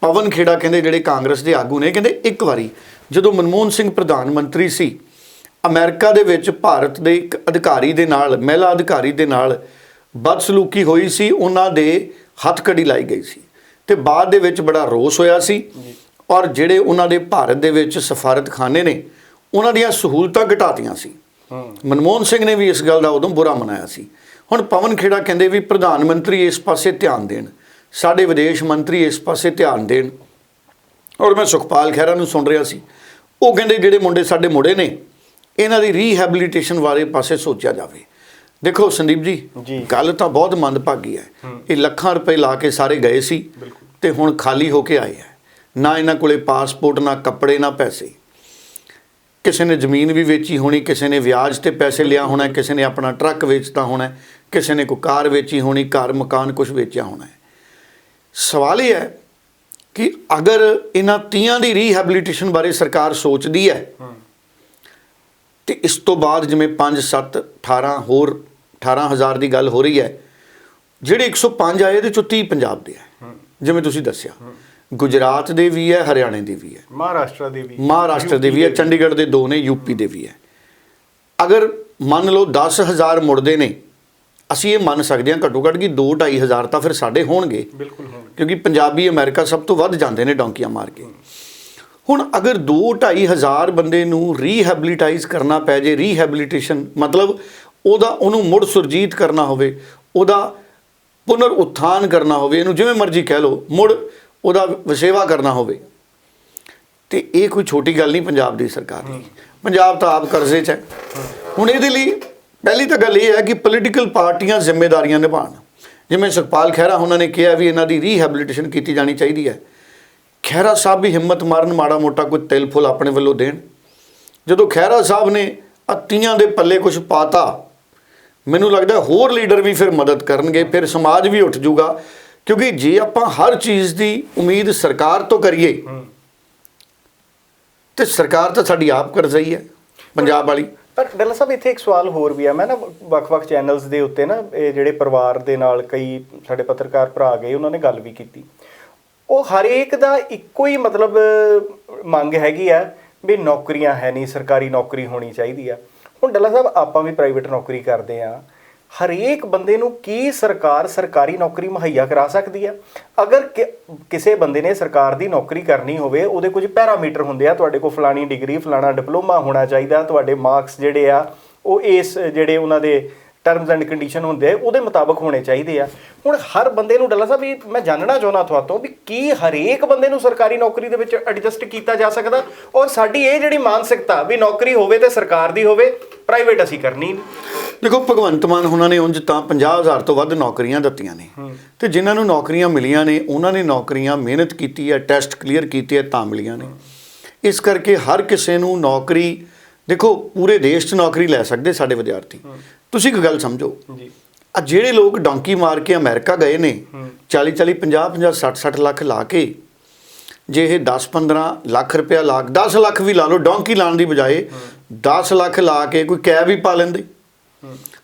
ਪਵਨ ਖੇੜਾ ਕਹਿੰਦੇ ਜਿਹੜੇ ਕਾਂਗਰਸ ਦੇ ਆਗੂ ਨੇ ਕਹਿੰਦੇ ਇੱਕ ਵਾਰੀ ਜਦੋਂ ਮਨਮੋਹਨ ਸਿੰਘ ਪ੍ਰਧਾਨ ਮੰਤਰੀ ਸੀ ਅਮਰੀਕਾ ਦੇ ਵਿੱਚ ਭਾਰਤ ਦੇ ਇੱਕ ਅਧਿਕਾਰੀ ਦੇ ਨਾਲ ਮਹਿਲਾ ਅਧਿਕਾਰੀ ਦੇ ਨਾਲ ਬਦਸਲੂਕੀ ਹੋਈ ਸੀ ਉਹਨਾਂ ਦੇ ਹੱਥ ਕੜੀ ਲਾਈ ਗਈ ਸੀ ਤੇ ਬਾਅਦ ਦੇ ਵਿੱਚ ਬੜਾ ਰੋਸ ਹੋਇਆ ਸੀ ਔਰ ਜਿਹੜੇ ਉਹਨਾਂ ਦੇ ਭਾਰਤ ਦੇ ਵਿੱਚ ਸਫਾਰਤਖਾਨੇ ਨੇ ਉਹਨਾਂ ਦੀਆਂ ਸਹੂਲਤਾਂ ਘਟਾਤੀਆਂ ਸੀ। ਮਨਮੋਹਨ ਸਿੰਘ ਨੇ ਵੀ ਇਸ ਗੱਲ ਦਾ ਉਦੋਂ ਬੁਰਾ ਮਨਾਇਆ ਸੀ। ਹੁਣ ਪਵਨ ਖੇੜਾ ਕਹਿੰਦੇ ਵੀ ਪ੍ਰਧਾਨ ਮੰਤਰੀ ਇਸ ਪਾਸੇ ਧਿਆਨ ਦੇਣ ਸਾਡੇ ਵਿਦੇਸ਼ ਮੰਤਰੀ ਇਸ ਪਾਸੇ ਧਿਆਨ ਦੇਣ। ਔਰ ਮੈਂ ਸੁਖਪਾਲ ਖਹਿਰਾ ਨੂੰ ਸੁਣ ਰਿਹਾ ਸੀ। ਉਹ ਕਹਿੰਦੇ ਜਿਹੜੇ ਮੁੰਡੇ ਸਾਡੇ ਮੁੰਡੇ ਨੇ ਇਹਨਾਂ ਦੀ ਰੀਹੈਬਿਲਿਟੇਸ਼ਨ ਬਾਰੇ ਪਾਸੇ ਸੋਚਿਆ ਜਾਵੇ ਦੇਖੋ ਸੰਦੀਪ ਜੀ। ਗੱਲ ਤਾਂ ਬਹੁਤ ਮੰਦਭਾਗੀ ਹੈ ਇਹ ਲੱਖਾਂ ਰੁਪਏ ਲਾ ਕੇ ਸਾਰੇ ਗਏ ਸੀ। ਤੇ ਹੁਣ ਖਾਲੀ ਹੋ ਕੇ ਆਏ ਹੈ ਨਾ ਇਹਨਾਂ ਕੋਲੇ ਪਾਸਪੋਰਟ ਨਾ ਕੱਪੜੇ ਨਾ ਪੈਸੇ ਕਿਸੇ ਨੇ ਜ਼ਮੀਨ ਵੀ ਵੇਚੀ ਹੋਣੀ ਕਿਸੇ ਨੇ ਵਿਆਜ ਤੇ ਪੈਸੇ ਲਿਆ ਹੋਣਾ ਕਿਸੇ ਨੇ ਆਪਣਾ ਟਰੱਕ ਵੇਚਤਾ ਹੋਣਾ ਕਿਸੇ ਨੇ ਕੋਈ ਕਾਰ ਵੇਚੀ ਹੋਣੀ ਘਰ ਮਕਾਨ ਕੁਝ ਵੇਚਿਆ ਹੋਣਾ। ਸਵਾਲ ਇਹ ਹੈ ਕਿ ਅਗਰ ਇਹਨਾਂ ਤੀਆਂ ਦੀ ਰੀਹੈਬਿਲਿਟੇਸ਼ਨ ਬਾਰੇ ਸਰਕਾਰ ਸੋਚਦੀ ਹੈ ਤੇ ਇਸ ਤੋਂ ਬਾਅਦ ਜਿਵੇਂ 5 7 18 ਹੋਰ 18000 ਦੀ ਗੱਲ ਹੋ ਰਹੀ ਹੈ ਜਿਹੜੇ 105 ਆਏ ਇਹਦੇ ਚੋਂ 30 ਪੰਜਾਬ ਦੇ ਹੈ। ਜਿਵੇਂ ਤੁਸੀਂ ਦੱਸਿਆ। ਗੁਜਰਾਤ ਦੇ ਵੀ ਹੈ ਹਰਿਆਣੇ ਦੇ ਵੀ ਹੈ। ਮਹਾਰਾਸ਼ਟਰ ਦੇ ਵੀ ਮਹਾਰਾਸ਼ਟਰ ਦੇ ਵੀ ਹੈ ਚੰਡੀਗੜ੍ਹ ਦੇ ਦੋ ਨੇ ਯੂਪੀ ਦੇ ਵੀ ਹੈ। ਅਗਰ ਮੰਨ ਲਓ 10000 ਮੁੜਦੇ ਨੇ ਅਸੀਂ ਇਹ ਮੰਨ ਸਕਦੇ ਹਾਂ ਘੱਟੋ ਘੱਟ ਕਿ 2 ਹਜ਼ਾਰ ਤਾਂ ਫਿਰ ਸਾਡੇ ਹੋਣਗੇ। ਬਿਲਕੁਲ ਹੋਣਗੇ। ਕਿਉਂਕਿ ਪੰਜਾਬੀ ਅਮਰੀਕਾ ਸਭ ਤੋਂ ਵੱਧ ਜਾਂਦੇ ਨੇ ਡੌਂਕੀਆਂ ਮਾਰ ਕੇ। ਹੁਣ ਅਗਰ 2 ਹਜ਼ਾਰ ਬੰਦੇ ਨੂੰ ਰੀਹੈਬਿਲਿਟਾਈਜ਼ ਕਰਨਾ ਪੈ ਜੇ ਰੀਹੈਬਿਲਿਟੇਸ਼ਨ ਮਤਲਬ ਉਹਦਾ ਉਹਨੂੰ ਮੁੜ ਸੁਰਜੀਤ ਕਰਨਾ ਹੋਵੇ, ਉਹਦਾ ਪੁਨਰ ਉત્ਥਾਨ ਕਰਨਾ ਹੋਵੇ, ਇਹਨੂੰ ਜਿਵੇਂ ਮਰਜ਼ੀ ਕਹਿ ਲਓ, ਮੁੜ ਉਹਦਾ ਵਸੇਵਾ ਕਰਨਾ ਹੋਵੇ। ਤੇ ਇਹ ਕੋਈ ਛੋਟੀ ਗੱਲ ਨਹੀਂ ਪੰਜਾਬ ਦੀ ਸਰਕਾਰ ਦੀ। ਪੰਜਾਬ ਤਾਂ ਆਪ ਕਰਜ਼ੇ 'ਚ ਹੈ। ਹੁਣ ਇਹਦੇ ਲਈ ਪਹਿਲੀ ਤਾਂ ਗੱਲ ਇਹ ਹੈ ਕਿ ਪੋਲੀਟੀਕਲ ਪਾਰਟੀਆਂ ਜ਼ਿੰਮੇਵਾਰੀਆਂ ਨਿਭਾਉਣ। ਜਿਵੇਂ ਸੁਖਪਾਲ ਖਹਿਰਾ, ਉਹਨਾਂ ਨੇ ਕਿਹਾ ਵੀ ਇਹਨਾਂ ਦੀ ਰੀਹੈਬਿਲਿਟੇਸ਼ਨ ਕੀਤੀ ਜਾਣੀ ਚਾਹੀਦੀ ਹੈ। ਖਹਿਰਾ ਸਾਹਿਬ ਵੀ ਹਿੰਮਤ ਮਾਰਨ ਮਾੜਾ ਮੋਟਾ ਕੋਈ ਤਿਲ ਫੁੱਲ ਆਪਣੇ ਵੱਲੋਂ ਦੇਣ। ਜਦੋਂ ਖਹਿਰਾ ਸਾਹਿਬ ਨੇ ਅੱਤੀਆਂ ਦੇ ਪੱਲੇ ਕੁਝ ਪਾਤਾ, ਮੈਨੂੰ ਲੱਗਦਾ ਹੋਰ ਲੀਡਰ ਵੀ ਫਿਰ ਮਦਦ ਕਰਨਗੇ, ਫਿਰ ਸਮਾਜ ਵੀ ਉੱਠ ਜਾਊਗਾ ਕਿਉਂਕਿ ਜੇ ਆਪਾਂ ਹਰ ਚੀਜ਼ ਦੀ ਉਮੀਦ ਸਰਕਾਰ ਤੋਂ ਕਰੀਏ, ਤੇ ਸਰਕਾਰ ਤਾਂ ਸਾਡੀ ਆਪ ਕਰ ਰਹੀ ਹੈ, ਪੰਜਾਬ ਵਾਲੀ। ਪਰ ਡੱਲਾ ਸਾਹਿਬ, ਇੱਥੇ ਇੱਕ ਸਵਾਲ ਹੋਰ ਵੀ ਆ। ਮੈਂ ਨਾ ਵੱਖ-ਵੱਖ ਚੈਨਲਸ ਦੇ ਉੱਤੇ ਨਾ, ਇਹ ਜਿਹੜੇ ਪਰਿਵਾਰ ਦੇ ਨਾਲ ਕਈ ਸਾਡੇ ਪੱਤਰਕਾਰ ਭਰਾ ਗਏ, ਉਹਨਾਂ ਨੇ ਗੱਲ ਵੀ ਕੀਤੀ। ਉਹ ਹਰੇਕ ਦਾ ਇੱਕੋ ਹੀ ਮਤਲਬ ਮੰਗ ਹੈਗੀ ਆ ਵੀ ਨੌਕਰੀਆਂ ਹੈ ਨਹੀਂ, ਸਰਕਾਰੀ ਨੌਕਰੀ ਹੋਣੀ ਚਾਹੀਦੀ ਆ। ਹੁਣ ਡੱਲਾ ਸਾਹਿਬ, ਆਪਾਂ ਵੀ ਪ੍ਰਾਈਵੇਟ ਨੌਕਰੀ ਕਰਦੇ ਆ। ਹਰੇਕ ਬੰਦੇ ਨੂੰ ਕੀ ਸਰਕਾਰ ਸਰਕਾਰੀ ਨੌਕਰੀ ਮੁਹੱਈਆ ਕਰਾ ਸਕਦੀ ਹੈ ਅਗਰ ਕਿ- ਕਿਸੇ ਬੰਦੇ ਨੇ ਸਰਕਾਰ ਦੀ ਨੌਕਰੀ ਕਰਨੀ ਹੋਵੇ, ਉਹਦੇ ਕੁਝ ਪੈਰਾਮੀਟਰ ਹੁੰਦੇ ਆ। ਤੁਹਾਡੇ ਕੋਲ ਫਲਾਣੀ ਡਿਗਰੀ, ਫਲਾਣਾ ਡਿਪਲੋਮਾ ਹੋਣਾ ਚਾਹੀਦਾ, ਤੁਹਾਡੇ ਮਾਰਕਸ ਜਿਹੜੇ ਆ, ਉਹ ਇਸ, ਜਿਹੜੇ ਉਹਨਾਂ ਦੇ ਟਰਮਸ ਐਂਡ ਕੰਡੀਸ਼ਨ ਹੁੰਦੇ ਆ ਉਹਦੇ ਮੁਤਾਬਕ ਹੋਣੇ ਚਾਹੀਦੇ ਆ। ਹੁਣ ਹਰ ਬੰਦੇ ਨੂੰ ਡੱਲਾ ਸਾਹਿਬ ਵੀ ਮੈਂ ਜਾਣਨਾ ਚਾਹੁੰਦਾ ਤੁਹਾਤੋਂ ਵੀ ਕੀ ਹਰੇਕ ਬੰਦੇ ਨੂੰ ਸਰਕਾਰੀ ਨੌਕਰੀ ਦੇ ਵਿੱਚ ਐਡਜਸਟ ਕੀਤਾ ਜਾ ਸਕਦਾ? ਔਰ ਸਾਡੀ ਇਹ ਜਿਹੜੀ ਮਾਨਸਿਕਤਾ ਵੀ ਨੌਕਰੀ ਹੋਵੇ ਤੇ ਸਰਕਾਰ ਦੀ ਹੋਵੇ ਪ੍ਰਾਈਵੇਟ ਅਸੀਂ ਕਰਨੀ ਦੇਖੋ ਭਗਵੰਤ ਮਾਨ ਉਹਨਾਂ ਨੇ ਉਂਝ ਤਾਂ 50000 ਤੋਂ ਵੱਧ ਨੌਕਰੀਆਂ ਦਿੱਤੀਆਂ ਨੇ। ਤੇ ਜਿਨ੍ਹਾਂ ਨੂੰ ਨੌਕਰੀਆਂ ਮਿਲੀਆਂ ਨੇ ਉਹਨਾਂ ਨੇ ਨੌਕਰੀਆਂ ਮਿਹਨਤ ਕੀਤੀ ਹੈ ਟੈਸਟ ਕਲੀਅਰ ਕੀਤੇ ਹੈ ਤਾਂ ਮਿਲੀਆਂ ਨੇ। ਇਸ ਕਰਕੇ ਹਰ ਕਿਸੇ ਨੂੰ ਨੌਕਰੀ ਦੇਖੋ ਪੂਰੇ ਦੇਸ਼ 'ਚ ਨੌਕਰੀ ਲੈ ਸਕਦੇ ਸਾਡੇ ਵਿਦਿਆਰਥੀ। ਤੁਸੀਂ ਇੱਕ ਗੱਲ ਸਮਝੋ। ਜੀ। ਆ ਜਿਹੜੇ ਲੋਕ ਡੌਂਕੀ ਮਾਰ ਕੇ ਅਮਰੀਕਾ ਗਏ ਨੇ 40 40 50 50 60 60 ਲੱਖ ਲਾ ਕੇ ਜੇ ਇਹ 10 15 ਲੱਖ ਰੁਪਇਆ ਲਾ 10 ਲੱਖ ਵੀ ਲਾ ਲਓ ਡੌਂਕੀ ਲਾਣ ਦੀ ਬਜਾਏ 10 ਲੱਖ ਲਾ ਕੇ ਕੋਈ ਕੈਬ ਹੀ ਪਾ ਲੈਂਦੇ।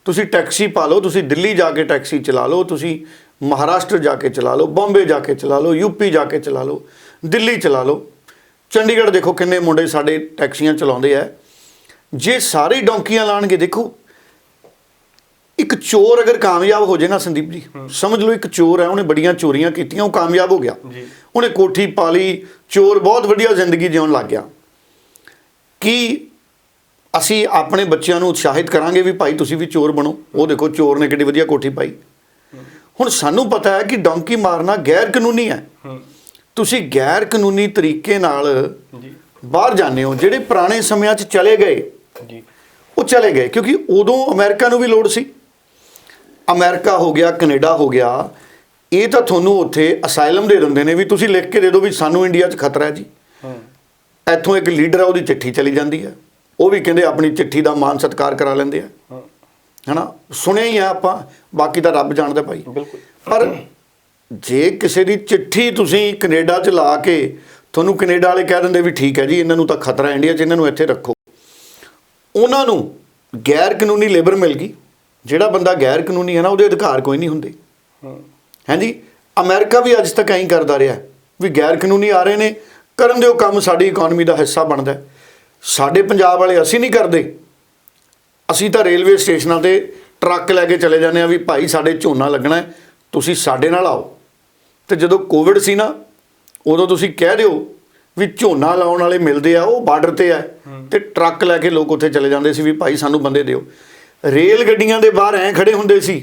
ਤੁਸੀਂ ਟੈਕਸੀ ਪਾ ਲਓ ਤੁਸੀਂ ਦਿੱਲੀ ਜਾ ਕੇ ਟੈਕਸੀ ਚਲਾ ਲਓ ਤੁਸੀਂ ਮਹਾਰਾਸ਼ਟਰ ਜਾ ਕੇ ਚਲਾ ਲਓ ਬੰਬੇ ਜਾ ਕੇ ਚਲਾ ਲਓ ਯੂਪੀ ਜਾ ਕੇ ਚਲਾ ਲਓ ਦਿੱਲੀ ਚਲਾ ਲਓ। ਚੰਡੀਗੜ੍ਹ ਦੇਖੋ ਕਿੰਨੇ ਮੁੰਡੇ ਸਾਡੇ ਟੈਕਸੀਆਂ ਚਲਾਉਂਦੇ ਆ। ਜੇ ਸਾਰੇ ਡੌਂਕੀਆਂ ਲਾਣਗੇ ਦੇਖੋ। ਇੱਕ ਚੋਰ ਅਗਰ ਕਾਮਯਾਬ ਹੋ ਜੇ ਨਾ ਸੰਦੀਪ ਜੀ ਸਮਝ ਲਓ ਇੱਕ ਚੋਰ ਹੈ ਉਹਨੇ ਬੜੀਆਂ ਚੋਰੀਆਂ ਕੀਤੀਆਂ ਉਹ ਕਾਮਯਾਬ ਹੋ ਗਿਆ। ਜੀ। ਉਹਨੇ ਕੋਠੀ ਪਾ ਲਈ ਚੋਰ ਬਹੁਤ ਵਧੀਆ ਜ਼ਿੰਦਗੀ ਜਿਉਣ ਲੱਗ ਗਿਆ। ਕੀ ਅਸੀਂ ਆਪਣੇ ਬੱਚਿਆਂ ਨੂੰ ਉਤਸ਼ਾਹਿਤ ਕਰਾਂਗੇ ਵੀ ਭਾਈ ਤੁਸੀਂ ਵੀ ਚੋਰ ਬਣੋ? ਉਹ ਦੇਖੋ ਚੋਰ ਨੇ ਕਿੱਡੀ ਵਧੀਆ ਕੋਠੀ ਪਾਈ। ਹੁਣ ਸਾਨੂੰ ਪਤਾ ਹੈ ਕਿ ਡੌਂਕੀ ਮਾਰਨਾ ਗੈਰ ਕਾਨੂੰਨੀ ਹੈ। ਤੁਸੀਂ ਗੈਰ ਕਾਨੂੰਨੀ ਤਰੀਕੇ ਨਾਲ ਜੀ। ਬਾਹਰ ਜਾਂਦੇ ਹੋ ਜਿਹੜੇ ਪੁਰਾਣੇ ਸਮਿਆਂ 'ਚ ਚਲੇ ਗਏ ਜੀ। ਉਹ ਚਲੇ ਗਏ ਕਿਉਂਕਿ ਉਦੋਂ ਅਮਰੀਕਾ ਨੂੰ ਵੀ ਲੋੜ ਸੀ। ਅਮਰੀਕਾ ਹੋ ਗਿਆ ਕੈਨੇਡਾ ਹੋ ਗਿਆ ਇਹ ਤਾਂ ਤੁਹਾਨੂੰ ਉੱਥੇ ਅਸਾਈਲਮ ਦੇ ਦਿੰਦੇ ਨੇ ਵੀ ਤੁਸੀਂ ਲਿਖ ਕੇ ਦੇ ਦਿਓ ਵੀ ਸਾਨੂੰ ਇੰਡੀਆ 'ਚ ਖਤਰਾ ਹੈ ਜੀ। ਹੂੰ। ਇੱਥੋਂ ਇੱਕ ਲੀਡਰ ਹੈ ਉਹਦੀ ਚਿੱਠੀ ਚਲੀ ਜਾਂਦੀ ਹੈ। ਉਹ ਵੀ ਕਹਿੰਦੇ ਆਪਣੀ ਚਿੱਠੀ ਦਾ ਮਾਨ ਸਤਿਕਾਰ ਕਰਾ ਲੈਂਦੇ ਆ। ਹੂੰ। ਹਨਾ? ਸੁਣਿਆ ਹੀ ਆ ਆਪਾਂ ਬਾਕੀ ਤਾਂ ਰੱਬ ਜਾਣਦਾ ਭਾਈ। ਬਿਲਕੁਲ। ਪਰ ਜੇ ਕਿਸੇ ਦੀ ਚਿੱਠੀ ਤੁਸੀਂ ਕੈਨੇਡਾ 'ਚ ਲਾ ਕੇ ਤੁਹਾਨੂੰ ਕੈਨੇਡਾ ਵਾਲੇ ਕਹਿ ਦਿੰਦੇ ਵੀ ਠੀਕ ਹੈ ਜੀ ਇਹਨਾਂ ਨੂੰ ਤਾਂ ਖਤਰਾ ਇੰਡੀਆ 'ਚ ਇਹਨਾਂ ਨੂੰ ਇੱਥੇ ਰੱਖੋ। ਉਹਨਾਂ ਨੂੰ ਗੈਰ ਕਾਨੂੰਨੀ ਲੇਬਰ ਮਿਲ ਗਈ। ਜਿਹੜਾ ਬੰਦਾ ਗੈਰ ਕਾਨੂੰਨੀ ਹੈ ਨਾ ਉਹਦੇ ਅਧਿਕਾਰ ਕੋਈ ਨਹੀਂ ਹੁੰਦੇ। ਹੂੰ। ਹਾਂਜੀ? ਅਮਰੀਕਾ ਵੀ ਅੱਜ ਤੱਕ ਐਂ ਕਰਦਾ ਰਿਹਾ ਵੀ ਗੈਰ ਕਾਨੂੰਨੀ ਆ ਰਹੇ ਨੇ ਕਰਨ ਦਿਓ ਕੰਮ ਸਾਡੀ ਇਕਨੋਮੀ ਦਾ ਹਿੱਸਾ ਬਣਦਾ। ਸਾਡੇ ਪੰਜਾਬ ਵਾਲੇ ਅਸੀਂ ਨਹੀਂ ਕਰਦੇ। ਅਸੀਂ ਤਾਂ ਰੇਲਵੇ ਸਟੇਸ਼ਨਾਂ ਤੇ ਟਰੱਕ ਲੈ ਕੇ ਚਲੇ ਜਾਂਦੇ ਆ ਵੀ ਭਾਈ ਸਾਡੇ ਝੋਨਾ ਲੱਗਣਾ ਤੁਸੀਂ ਸਾਡੇ ਨਾਲ ਆਓ। ਤੇ ਜਦੋਂ ਕੋਵਿਡ ਸੀ ਨਾ ਉਦੋਂ ਤੁਸੀਂ ਕਹਿ ਦਿਓ ਵੀ ਝੋਨਾ ਲਾਉਣ ਵਾਲੇ ਮਿਲਦੇ ਆ ਉਹ ਬਾਰਡਰ ਤੇ ਆ। ਤੇ ਟਰੱਕ ਲੈ ਕੇ ਲੋਕ ਉੱਥੇ ਚਲੇ ਜਾਂਦੇ ਸੀ ਵੀ ਭਾਈ ਸਾਨੂੰ ਬੰਦੇ ਦਿਓ। ਰੇਲ ਗੱਡੀਆਂ ਦੇ ਬਾਹਰ ਐਂ ਖੜੇ ਹੁੰਦੇ ਸੀ।